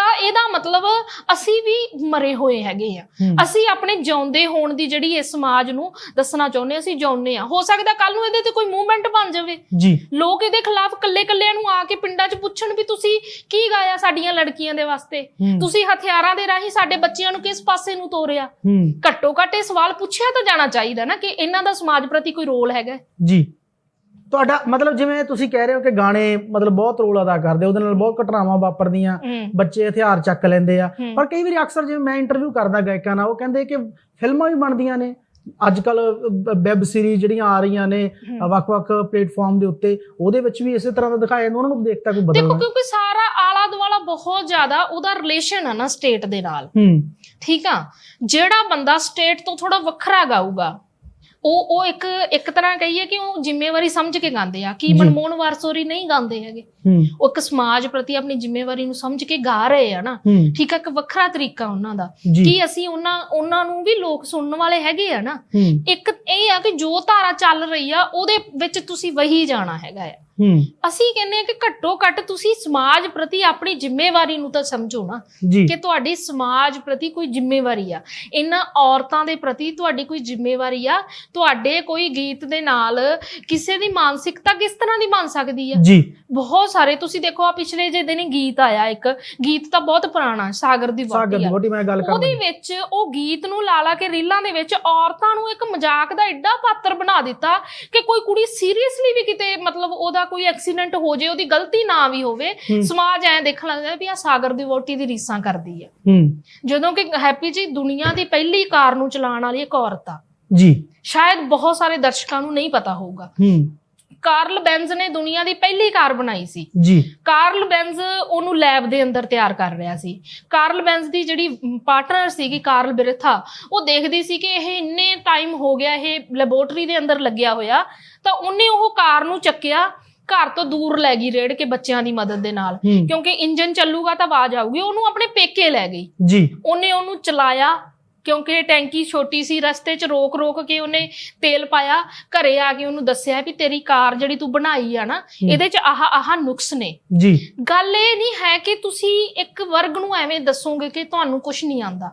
ਤਾਂ ਇਹਦਾ ਮਤਲਬ ਅਸੀਂ ਵੀ ਮਰੇ ਹੋਏ ਹੈਗੇ ਆ। ਅਸੀਂ ਆਪਣੇ ਜਿਉਂਦੇ ਹੋਣ ਦੀ ਜਿਹੜੀ ਇਸ ਸਮਾਜ ਨੂੰ ਦੱਸਣਾ ਚਾਹੁੰਦੇ ਅਸੀਂ ਜਿਉਂਦੇ ਆ ਹੋ ਸਕਦਾ ਕੱਲ ਨੂੰ ਇਹਦੇ ਤੇ ਕੋਈ ਮੂਵਮੈਂਟ ਬਣ ਜਾਵੇ। ਜੀ। ਲੋਕ ਇਹਦੇ ਖਿਲਾਫ ਕੱਲੇ ਕੱਲਿਆਂ ਨੂੰ ਆ ਕੇ ਪਿੰਡਾਂ 'ਚ ਪੁੱਛਣ ਵੀ ਤੁਸੀਂ ਕੀ ਗਾਇਆ ਸਾਡੀਆਂ ਲੜਕੀਆਂ ਦੇ ਵਾਸਤੇ। ਤੁਸੀਂ ਹਥਿਆਰਾਂ ਦੇ ਰਾਹੀਂ ਸਾਡੇ ਬੱਚਿਆਂ ਨੂੰ ਕਿਸ ਪਾਸੇ ਨੂੰ ਤੋਰਿਆ? ਘੱਟੋ ਘੱਟ ਇਹ ਸਵਾਲ ਪੁੱਛਿਆ ਤਾਂ ਜਾਣਾ ਚਾਹੀਦਾ ਨਾ ਕਿ ਇਹਨਾਂ ਦਾ ਸਮਾਜ ਪ੍ਰਤੀ ਕੋਈ ਰੋਲ ਹੈਗਾ। ਜੀ। ਤੁਹਾਡਾ ਮਤਲਬ ਜਿਵੇਂ ਤੁਸੀਂ ਕਹਿ ਰਹੇ ਹੋ ਕਿ ਗਾਣੇ ਮਤਲਬ ਬਹੁਤ ਰੋਲ ਅਦਾ ਕਰਦੇ ਉਹਦੇ ਨਾਲ ਬਹੁਤ ਘਟਨਾਵਾਂ ਵਾਪਰਦੀਆਂ ਹੂੰ। ਬੱਚੇ ਹਥਿਆਰ ਚੱਕ ਲੈਂਦੇ ਆ। ਹੂੰ। ਪਰ ਕਈ ਵਾਰੀ ਅਕਸਰ ਜਿਵੇਂ ਮੈਂ ਇੰਟਰਵਿਊ ਕਰਦਾ ਗਾਇਕਾਂ ਨਾਲ ਉਹ ਕਹਿੰਦੇ ਕਿ ਫਿਲਮਾਂ ਵੀ ਬਣਦੀਆਂ ਨੇ। ਅੱਜ ਕੱਲ ਵੈਬ ਸੀਰੀਜ਼ ਜਿਹੜੀਆਂ ਆ ਰਹੀਆਂ ਨੇ ਹੂੰ। ਵੱਖ-ਵੱਖ ਪਲੇਟਫਾਰਮ ਦੇ ਉੱਤੇ ਉਹਦੇ ਵਿੱਚ ਵੀ ਇਸੇ ਤਰ੍ਹਾਂ ਦਾ ਦਿਖਾਇਆ ਜਾਂਦਾ ਉਹਨਾਂ ਨੂੰ ਦੇਖਤਾ ਕੋਈ ਦੇਖੋ ਬਦਲਣਾ ਕਿਉਂਕਿ ਸਾਰਾ ਆਲਾ ਦੁਆਲਾ ਬਹੁਤ ਜ਼ਿਆਦਾ ਉਹਦਾ ਰਿਲੇਸ਼ਨ ਆ ਨਾ ਸਟੇਟ ਦੇ ਨਾਲ। ਹੂੰ। ਠੀਕ ਆ? ਜਿਹੜਾ ਬੰਦਾ ਸਟੇਟ ਤੋਂ ਥੋੜਾ ਵੱਖਰਾ ਗਾਊਗਾ ਉਹ ਉਹ ਇੱਕ ਇੱਕ ਤਰ੍ਹਾਂ ਕਹੀਏ ਕਿ ਉਹ ਜ਼ਿੰਮੇਵਾਰੀ ਸਮਝ ਕੇ ਗਾਉਂਦੇ ਆ ਕਿ। ਮਨਮੋਹਨ ਵਾਰਸੋਰੀ ਨਹੀਂ ਗਾਉਂਦੇ ਹੈਗੇ। ਉਹ ਇੱਕ ਸਮਾਜ ਪ੍ਰਤੀ ਆਪਣੀ ਜ਼ਿੰਮੇਵਾਰੀ ਨੂੰ ਸਮਝ ਕੇ ਗਾ ਰਹੇ ਆ ਨਾ। ਠੀਕ ਆ ਇੱਕ ਵੱਖਰਾ ਤਰੀਕਾ ਉਹਨਾਂ ਦਾ। ਕਿ ਅਸੀਂ ਉਹਨਾਂ ਉਹਨਾਂ ਨੂੰ ਵੀ ਲੋਕ ਸੁਣਨ ਵਾਲੇ ਹੈਗੇ ਆ ਨਾ। ਇੱਕ ਇਹ ਆ ਕਿ ਜੋ ਧਾਰਾ ਚੱਲ ਰਹੀ ਆ ਉਹਦੇ ਵਿੱਚ ਤੁਸੀਂ ਵਹੀ ਜਾਣਾ ਹੈਗਾ ਆ। ਹੂੰ। ਅਸੀਂ ਕਹਿੰਦੇ ਆ ਕਿ ਘੱਟੋ ਘੱਟ ਤੁਸੀਂ ਸਮਾਜ ਪ੍ਰਤੀ ਆਪਣੀ ਜ਼ਿੰਮੇਵਾਰੀ ਨੂੰ ਤਾਂ ਸਮਝੋ ਨਾ ਕਿ ਤੁਹਾਡੀ ਸਮਾਜ ਪ੍ਰਤੀ ਕੋਈ ਜ਼ਿੰਮੇਵਾਰੀ ਆ। ਇਹਨਾਂ ਔਰਤਾਂ ਦੇ ਪ੍ਰਤੀ ਤੁਹਾਡੀ ਕੋਈ ਜ਼ਿੰਮੇਵਾਰੀ ਆ। ਤੁਹਾਡੇ ਕੋਈ ਗੀਤ ਦੇ ਨਾਲ ਕਿਸੇ ਦੀ ਮਾਨਸਿਕਤਾ ਕਿਸ ਤਰ੍ਹਾਂ ਦੀ ਬਣ ਸਕਦੀ ਆ? ਜੀ। ਬਹੁਤ ਸਾਰੇ ਤੁਸੀਂ ਦੇਖੋ ਆ ਪਿਛਲੇ ਜੇ ਦਿਨ ਗੀਤ ਆਇਆ ਇੱਕ। ਗੀਤ ਤਾਂ ਬਹੁਤ ਪੁਰਾਣਾ ਸਾਗਰ ਦੀ ਸਾਗਰ ਵਾਟੀ ਦੀ ਆ ਵੋਟੀ ਮੈਂ ਗੱਲ ਉਹਦੇ ਕਰਦਾ ਵਿੱਚ ਉਹ ਗੀਤ ਨੂੰ ਲਾ ਲਾ ਕੇ ਰੀਲਾਂ ਦੇ ਵਿੱਚ ਔਰਤਾਂ ਨੂੰ ਇੱਕ ਮਜ਼ਾਕ ਦਾ ਐਡਾ ਪਾਤਰ ਬਣਾ ਦਿੱਤਾ ਕਿ ਕੋਈ ਕੁੜੀ ਸੀਰੀਅਸਲੀ ਵੀ ਕਿਤੇ ਮਤਲਬ ਉਹਦਾ ਕੋਈ ਐਕਸੀਡੈਂਟ ਹੋ ਜੇ ਉਹਦੀ ਗਲਤੀ ਨਾ ਵੀ ਹੋਵੇ। ਸਮਾਜ ਐਂ ਦੇਖਣ ਲੱਗਦਾ ਵੀ ਆ ਸਾਗਰ ਦੀ ਵੋਟੀ ਦੀ ਰੀਸਾਂ ਕਰਦੀ ਹੂੰ। ਜਦੋਂ ਕਿ ਹੈਪੀ ਜੀ ਦੁਨੀਆ ਦੀ ਪਹਿਲੀ ਕਾਰ ਨੂੰ ਚਲਾਉਣ ਵਾਲੀ ਇੱਕ ਔਰਤ ਆ। ਜੀ। ਸ਼ਾਇਦ ਬਹੁਤ ਸਾਰੇ ਦਰਸ਼ਕਾਂ ਨੂੰ ਨਹੀਂ ਪਤਾ ਹੋਊਗਾ। ਕਾਰਲ ਬੈਂਜ਼ ਨੇ ਦੁਨੀਆ ਦੀ ਪਹਿਲੀ ਕਾਰ ਬਣਾਈ ਸੀ। ਜੀ। ਕਾਰਲ ਬੈਂਜ਼ ਉਹਨੂੰ ਲੈਬ ਦੇ ਅੰਦਰ ਤਿਆਰ ਕਰ ਰਿਹਾ ਸੀ। ਕਾਰਲ ਬੈਂਜ਼ ਦੀ ਜਿਹੜੀ ਪਾਰਟਨਰ ਸੀਗੀ ਕਾਰਲ ਬਿਰਥਾ ਉਹ ਦੇਖਦੀ ਸੀ ਕਿ ਇਹ ਇੰਨੇ ਟਾਈਮ ਹੋ ਗਿਆ ਇਹ ਲੈਬੋਰਟਰੀ ਦੇ ਅੰਦਰ ਲੱਗਿਆ ਹੋਇਆ ਤਾਂ ਉਹਨੇ ਉਹ ਕਾਰ ਨੂੰ ਚੱਕਿਆ ਘਰ ਤੋਂ ਦੂਰ ਲੈ ਗਈ ਰੇੜ ਕੇ ਬੱਚਿਆਂ ਦੀ ਮਦਦ ਦੇ ਨਾਲ। ਕਿਉਂਕਿ ਇੰਜਨ ਚੱਲੂਗਾ ਤਾਂ ਆਵਾਜ਼ ਆਊਗੀ ਉਹਨੂੰ ਆਪਣੇ ਪੇਕੇ ਲੈ ਗਈ। ਜੀ। ਉਹਨੇ ਉਹਨੂੰ ਚਲਾਇਆ ਕਿਉਂਕਿ ਟੈਂਕੀ ਛੋਟੀ ਸੀ ਰਸਤੇ 'ਚ ਰੋਕ ਰੋਕ ਕੇ ਉਹਨੇ ਤੇਲ ਪਾਇਆ ਘਰੇ ਆ ਕੇ ਉਹਨੂੰ ਦੱਸਿਆ ਵੀ ਤੇਰੀ ਕਾਰ ਜਿਹੜੀ ਤੂੰ ਬਣਾਈ ਆ ਨਾ। ਇਹਦੇ 'ਚ ਆਹ ਆਹ ਨੁਕਸ ਨੇ। ਜੀ। ਗੱਲ ਇਹ ਨਹੀਂ ਹੈ ਕਿ ਤੁਸੀਂ ਇੱਕ ਵਰਗ ਨੂੰ ਐਵੇਂ ਦੱਸੋਗੇ ਕਿ ਤੁਹਾਨੂੰ ਕੁਝ ਨਹੀਂ ਆਂਦਾ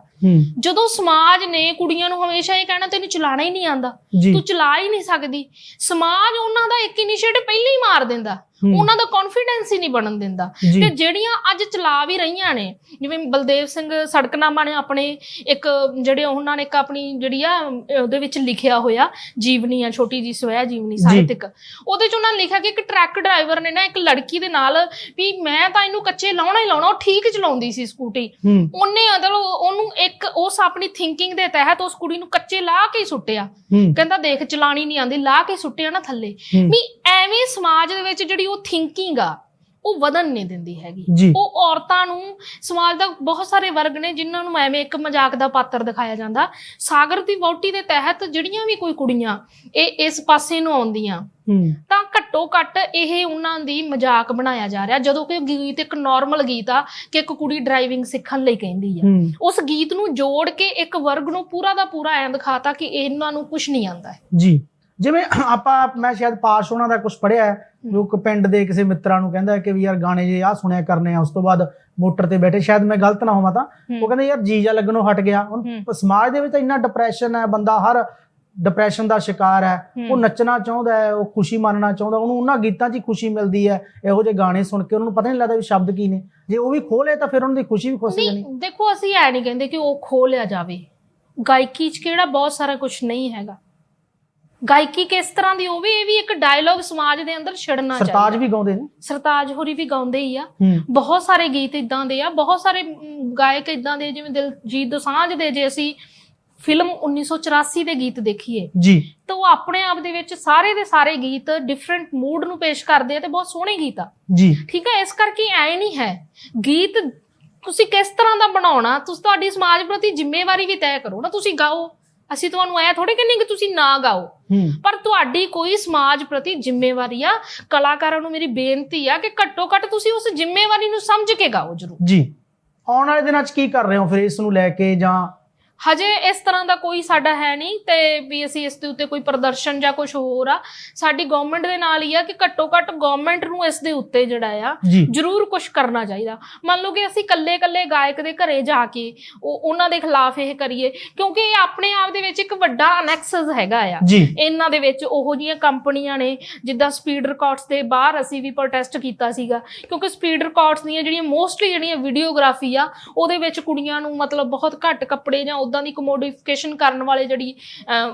ਜਦੋਂ ਸਮਾਜ ਨੇ ਕੁੜੀਆਂ ਨੂੰ ਹਮੇਸ਼ਾ ਇਹ ਕਹਿਣਾ ਤੈਨੂੰ ਚਲਾਣਾ ਹੀ ਨਹੀਂ ਆਂਦਾ ਤੂੰ ਚਲਾ ਹੀ ਨਹੀਂ ਸਕਦੀ। ਸਮਾਜ ਉਹਨਾਂ ਦਾ ਇੱਕ ਇਨੀਸ਼ੀਏਟਿਵ ਪਹਿਲਾਂ ਹੀ ਮਾਰ ਦਿੰਦਾ। ਉਹਨਾਂ ਦਾ ਕੌਨਫੀਡੈਂਸ ਹੀ ਨਹੀਂ ਬਣਨ ਦਿੰਦਾ। ਤੇ ਜਿਹੜੀਆਂ ਅੱਜ ਚਲਾ ਵੀ ਰਹੀਆਂ ਨੇ ਜਿਵੇਂ ਬਲਦੇਵ ਸਿੰਘ ਸੜਕਨਾਮਾ ਨੇ ਆਪਣੇ ਇੱਕ ਜਿਹੜੇ ਉਹਨਾਂ ਨੇ ਇੱਕ ਆਪਣੀ ਜਿਹੜੀ ਆ ਉਹਦੇ ਵਿੱਚ ਲਿਖਿਆ ਹੋਇਆ ਜੀਵਨੀ ਆ ਛੋਟੀ ਜੀ ਸਵੈ ਜੀਵਨੀ ਸਾਹਿਤਿਕ। ਉਹਦੇ ਚ ਉਹਨਾਂ ਨੇ ਲਿਖਿਆ ਕਿ ਇੱਕ ਟਰੱਕ ਡਰਾਈਵਰ ਨੇ ਨਾ ਇੱਕ ਲੜਕੀ ਦੇ ਨਾਲ ਵੀ ਮੈਂ ਤਾਂ ਇਹਨੂੰ ਕੱਚੇ ਲਾਉਣਾ ਹੀ ਲਾਉਣਾ ਉਹ ਠੀਕ ਚਲਾਉਂਦੀ ਸੀ ਸਕੂਟੀ। ਉਹਨੇ ਮਤਲਬ ਉਹਨੂੰ ਇੱਕ ਉਸ ਆਪਣੀ ਥਿੰਕਿੰਗ ਦੇ ਤਹਿਤ ਉਸ ਕੁੜੀ ਨੂੰ ਕੱਚੇ ਲਾ ਕੇ ਹੀ ਸੁੱਟਿਆ। ਕਹਿੰਦਾ ਦੇਖ ਚਲਾਣੀ ਨਹੀਂ ਆਂਦੀ ਲਾ ਕੇ ਸੁੱਟਿਆ ਨਾ ਥੱਲੇ। ਵੀ ਐਵੇਂ ਸਮਾਜ ਦੇ ਵਿੱਚ ਜਿਹੜੀ ਉਹ ਥਿੰਕਿੰਗ ਆ ਉਹ ਵਧਣ ਨਹੀਂ ਦਿੰਦੀ ਹੈਗੀ। ਉਹ ਔਰਤਾਂ ਨੂੰ ਸਮਾਜ ਦਾ ਬਹੁਤ ਸਾਰੇ ਵਰਗ ਨੇ ਜਿਨ੍ਹਾਂ ਨੂੰ ਐਵੇਂ ਇੱਕ ਮਜ਼ਾਕ ਦਾ ਪਾਤਰ ਦਿਖਾਇਆ ਜਾਂਦਾ। ਸਾਗਰ ਦੀ ਵਹੁਟੀ ਦੇ ਤਹਿਤ ਜਿਹੜੀਆਂ ਵੀ ਕੋਈ ਕੁੜੀਆਂ ਇਹ ਇਸ ਪਾਸੇ ਨੂੰ ਆਉਂਦੀਆਂ। ਤਾਂ ਘੱਟੋ ਘੱਟ ਇਹ ਉਹਨਾਂ ਦੀ ਮਜ਼ਾਕ ਬਣਾਇਆ ਜਾ ਰਿਹਾ ਜਦੋਂ ਕਿ ਗੀਤ ਇੱਕ ਨਾਰਮਲ ਗੀਤ ਆ ਕਿ ਇੱਕ ਕੁੜੀ ਡਰਾਈਵਿੰਗ ਸਿੱਖਣ ਲਈ ਕਹਿੰਦੀ ਆ। ਉਸ ਗੀਤ ਨੂੰ ਜੋੜ ਕੇ ਇੱਕ ਵਰਗ ਨੂੰ ਪੂਰਾ ਦਾ ਪੂਰਾ ਐਂ ਦਿਖਾਤਾ ਕਿ ਇਹਨਾਂ ਨੂੰ ਕੁਝ ਨਹੀਂ ਹੈ ਜੀ। ਜਿਵੇਂ ਆਪਾਂ ਮੈਂ ਸ਼ਾਇਦ ਪਾਸ਼ ਉਹਨਾਂ ਦਾ ਕੁਝ ਪੜਿਆ ਹੈ ਜੋ ਕਿ ਪਿੰਡ ਦੇ ਕਿਸੇ ਮਿੱਤਰਾਂ ਨੂੰ ਕਹਿੰਦਾ ਕਿ ਵੀ ਯਾਰ ਗਾਣੇ ਜੇ ਆ ਸੁਣਿਆ ਕਰਨੇ ਆ ਉਸ ਤੋਂ ਬਾਅਦ ਮੋਟਰ ਤੇ ਬੈਠੇ ਸ਼ਾਇਦ ਮੈਂ ਗਲਤ ਨਾ ਹੋਵਾਂ ਤਾਂ। ਉਹ ਕਹਿੰਦੇ ਯਾਰ ਜੀਜਾ ਲੱਗਣੋਂ ਹਟ ਗਿਆ ਹੁਣ। ਸਮਾਜ ਦੇ ਵਿੱਚ ਇੰਨਾ ਡਿਪਰੈਸ਼ਨ ਹੈ ਬੰਦਾ ਹਰ ਡਿਪਰੈਸ਼ਨ ਦਾ ਸ਼ਿਕਾਰ ਹੈ। ਉਹ ਨੱਚਣਾ ਚਾਹੁੰਦਾ ਹੈ ਉਹ ਖੁਸ਼ੀ ਮੰਨਣਾ ਚਾਹੁੰਦਾ ਉਹਨੂੰ ਉਹਨਾਂ ਗੀਤਾਂ 'ਚ ਹੀ ਖੁਸ਼ੀ ਮਿਲਦੀ ਹੈ ਇਹੋ ਜਿਹੇ ਗਾਣੇ ਸੁਣ ਕੇ ਉਹਨਾਂ ਨੂੰ ਪਤਾ ਨਹੀਂ ਲੱਗਦਾ ਵੀ ਸ਼ਬਦ ਕੀ ਨੇ ਜੇ ਉਹ ਵੀ ਖੋਲੇ ਤਾਂ ਫਿਰ ਉਹਨਾਂ ਦੀ ਖੁਸ਼ੀ ਵੀ ਖੁਸ਼ ਨਹੀਂ ਦੇਖੋ ਅਸੀਂ ਐ ਨਹੀਂ ਕਹਿੰਦੇ ਕਿ ਉਹ ਖੋ ਲਿਆ ਜਾਵੇ ਗਾਇਕੀ 'ਚ ਕਿਹੜਾ ਬਹੁਤ ਸਾਰਾ ਕੁਝ ਨਹੀਂ ਹੈਗਾ ਗਾਇਕੀ ਕਿਸ ਤਰ੍ਹਾਂ ਦੀ ਹੋਵੇ ਇਹ ਵੀ ਇੱਕ ਡਾਇਲੌਗ ਸਮਾਜ ਦੇ ਅੰਦਰ ਛਿੜਨਾ ਸਰਤਾਜ ਚਾਹੀਦਾ ਵੀ ਗਾਉਂਦੇ ਨੇ? ਸਰਤਾਜ ਹੋਰੀ ਵੀ ਗਾਉਂਦੇ ਹੀ ਆ। ਬਹੁਤ ਸਾਰੇ ਗੀਤ ਇਦਾਂ ਦੇ ਆ ਬਹੁਤ ਸਾਰੇ ਗਾਇਕ ਇਦਾਂ ਦੇ ਜਿਵੇਂ ਦਿਲਜੀਤ ਦੋਸਾਂਝ ਦੇ ਜੇ ਅਸੀਂ ਫਿਲਮ 1984 ਦੇ ਗੀਤ ਦੇਖੀਏ। ਜੀ। ਤਾਂ ਉਹ ਆਪਣੇ ਆਪ ਦੇ ਵਿੱਚ ਸਾਰੇ ਦੇ ਸਾਰੇ ਗੀਤ ਡਿਫਰੈਂਟ ਮੂਡ ਨੂੰ ਪੇਸ਼ ਕਰਦੇ ਆ ਤੇ ਬਹੁਤ ਸੋਹਣੇ ਗੀਤ ਆ। ਜੀ। ਠੀਕ ਹੈ ਇਸ ਕਰਕੇ ਐ ਨਹੀਂ ਹੈ। ਗੀਤ ਤੁਸੀਂ ਕਿਸ ਤਰ੍ਹਾਂ ਦਾ ਬਣਾਉਣਾ ਤੁਸੀਂ ਤੁਹਾਡੀ ਸਮਾਜ ਪ੍ਰਤੀ ਜ਼ਿੰਮੇਵਾਰੀ ਵੀ ਤੈਅ ਕਰੋ ਨਾ ਤੁਸੀਂ ਗਾਓ। ਅਸੀਂ ਤੁਹਾਨੂੰ ਐ ਥੋੜੇ ਕਹਿੰਦੇ ਕਿ ਤੁਸੀਂ ਨਾ ਗਾਓ। ਪਰ ਤੁਹਾਡੀ ਕੋਈ ਸਮਾਜ ਪ੍ਰਤੀ ਜ਼ਿੰਮੇਵਾਰੀ ਆ ਕਲਾਕਾਰਾਂ ਨੂੰ ਮੇਰੀ ਬੇਨਤੀ ਆ ਕਿ ਘੱਟੋ ਘੱਟ ਤੁਸੀਂ ਉਸ ਜ਼ਿੰਮੇਵਾਰੀ ਨੂੰ ਸਮਝ ਕੇ ਗਾਓ ਜਰੂਰ। ਜੀ। ਆਉਣ ਵਾਲੇ ਦਿਨਾਂ 'ਚ ਕੀ ਕਰ ਰਹੇ ਹੋ ਫਿਰ ਇਸ ਨੂੰ ਲੈ ਕੇ ਜਾਂ ਹਜੇ ਇਸ ਤਰ੍ਹਾਂ ਦਾ ਕੋਈ ਸਾਡਾ ਹੈ ਨਹੀਂ ਤੇ ਵੀ ਅਸੀਂ ਇਸ ਦੇ ਉੱਤੇ ਕੋਈ ਪ੍ਰਦਰਸ਼ਨ ਜਾਂ ਕੁਝ ਹੋਰ ਆ। ਸਾਡੀ ਗਵਰਨਮੈਂਟ ਦੇ ਨਾਲ ਹੀ ਆ ਕਿ ਘੱਟੋ ਘੱਟ ਗਵਰਨਮੈਂਟ ਨੂੰ ਇਸ ਦੇ ਉੱਤੇ ਜਿਹੜਾ ਆ ਜ਼ਰੂਰ ਕੁਝ ਕਰਨਾ ਚਾਹੀਦਾ। ਮੰਨ ਲਓ ਕਿ ਅਸੀਂ ਕੱਲੇ-ਕੱਲੇ ਗਾਇਕ ਦੇ ਘਰੇ ਜਾ ਕੇ ਉਹ ਉਹਨਾਂ ਦੇ ਖਿਲਾਫ ਇਹ ਕਰੀਏ ਕਿਉਂਕਿ ਇਹ ਆਪਣੇ ਆਪ ਦੇ ਵਿੱਚ ਇੱਕ ਵੱਡਾ ਅਨੈਕਸਸ ਹੈਗਾ ਆ। ਇਹਨਾਂ ਦੇ ਵਿੱਚ ਉਹੋ ਜੀਆਂ ਕੰਪਨੀਆਂ ਨੇ ਜਿੱਦਾਂ ਸਪੀਡ ਰਿਕਾਰਡਸ ਦੇ ਬਾਹਰ ਅਸੀਂ ਵੀ ਪ੍ਰੋਟੈਸਟ ਕੀਤਾ ਸੀਗਾ। ਕਿਉਂਕਿ ਸਪੀਡ ਰਿਕਾਰਡਸ ਦੀਆਂ ਜਿਹੜੀਆਂ ਮੋਸਟਲੀ ਜਿਹੜੀਆਂ ਵੀਡੀਓਗ੍ਰਾਫੀ ਆ ਉਹਦੇ ਵਿੱਚ ਕੁੜੀਆਂ ਨੂੰ ਮਤਲਬ ਬਹੁਤ ਘੱਟ ਕੱਪੜੇ ਜਾਂ ਉਦਾਂ ਦੀ ਕਮੋਡੀਫਿਕੇਸ਼ਨ ਕਰਨ ਵਾਲੇ ਜਿਹੜੀ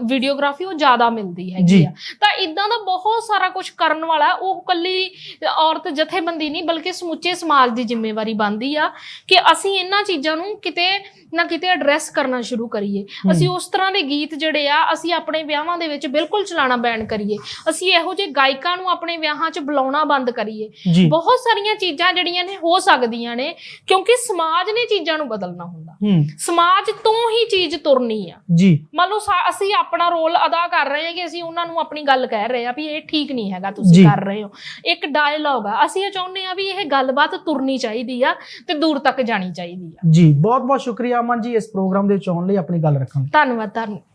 ਵੀਡੀਓਗ੍ਰਾਫੀ ਉਹ ਜ਼ਿਆਦਾ ਮਿਲਦੀ ਹੈਗੀ। ਆ। ਤਾਂ ਇਦਾਂ ਦਾ ਬਹੁਤ ਸਾਰਾ ਕੁਝ ਕਰਨ ਵਾਲਾ ਉਹ ਕੱਲੀ ਔਰਤ ਜਥੇਬੰਦੀ ਨਹੀਂ ਬਲਕਿ ਸਮੁੱਚੇ ਸਮਾਜ ਦੀ ਜ਼ਿੰਮੇਵਾਰੀ ਬਣਦੀ ਆ ਕਿ ਅਸੀਂ ਇਹਨਾਂ ਚੀਜ਼ਾਂ ਨੂੰ ਕਿਤੇ ਨਾ ਕਿਤੇ ਐਡਰੈਸ ਕਰਨਾ ਸ਼ੁਰੂ ਕਰੀਏ। ਅਸੀਂ ਉਸ ਤਰ੍ਹਾਂ ਦੇ ਗੀਤ ਜਿਹੜੇ ਆ ਅਸੀਂ ਆਪਣੇ ਵਿਆਹਾਂ ਦੇ ਵਿੱਚ ਬਿਲਕੁਲ ਚਲਾਣਾ ਬੈਨ ਕਰੀਏ। ਅਸੀਂ ਇਹੋ ਜਿਹੇ ਗਾਇਕਾਂ ਨੂੰ ਆਪਣੇ ਵਿਆਹਾਂ 'ਚ ਬੁਲਾਉਣਾ ਬੰਦ ਕਰੀਏ। ਬਹੁਤ ਸਾਰੀਆਂ ਚੀਜ਼ਾਂ ਜਿਹੜੀਆਂ ਨੇ ਹੋ ਸਕਦੀਆਂ ਨੇ ਕਿਉਂਕਿ ਸਮਾਜ ਨੇ ਚੀਜ਼ਾਂ ਨੂੰ ਬਦਲਣਾ ਹੁੰਦਾ। ਸਮਾਜ ਤੋਂ ਹੀ ਚੀਜ਼ ਤੁਰਨੀ ਆ। ਜੀ। ਮੰਨ ਲਓ ਅਸੀਂ ਆਪਣਾ ਰੋਲ ਅਦਾ ਕਰ ਰਹੇ ਹਾਂ ਕਿ ਅਸੀਂ ਉਹਨਾਂ ਨੂੰ ਆਪਣੀ ਗੱਲ ਕਹਿ ਰਹੇ ਆ ਵੀ ਇਹ ਠੀਕ ਨਹੀਂ ਹੈਗਾ। ਤੁਸੀਂ ਕਰ ਰਹੇ ਹੋ। ਇੱਕ ਡਾਇਲੌਗ ਆ। ਅਸੀਂ ਇਹ ਚਾਹੁੰਦੇ ਆ ਵੀ ਇਹ ਗੱਲਬਾਤ ਤੁਰਨੀ ਚਾਹੀਦੀ ਆ ਤੇ ਦੂਰ ਤੱਕ ਜਾਣੀ ਚਾਹੀਦੀ ਆ। ਜੀ ਬਹੁਤ ਬਹੁਤ ਸ਼ੁਕਰੀਆ ਅਮਨ ਜੀ ਇਸ ਪ੍ਰੋਗਰਾਮ ਦੇ ਵਿੱਚ ਆਉਣ ਲਈ ਆਪਣੀ ਗੱਲ ਰੱਖਣ ਲਈ। ਧੰਨਵਾਦ ਧੰਨਵਾਦ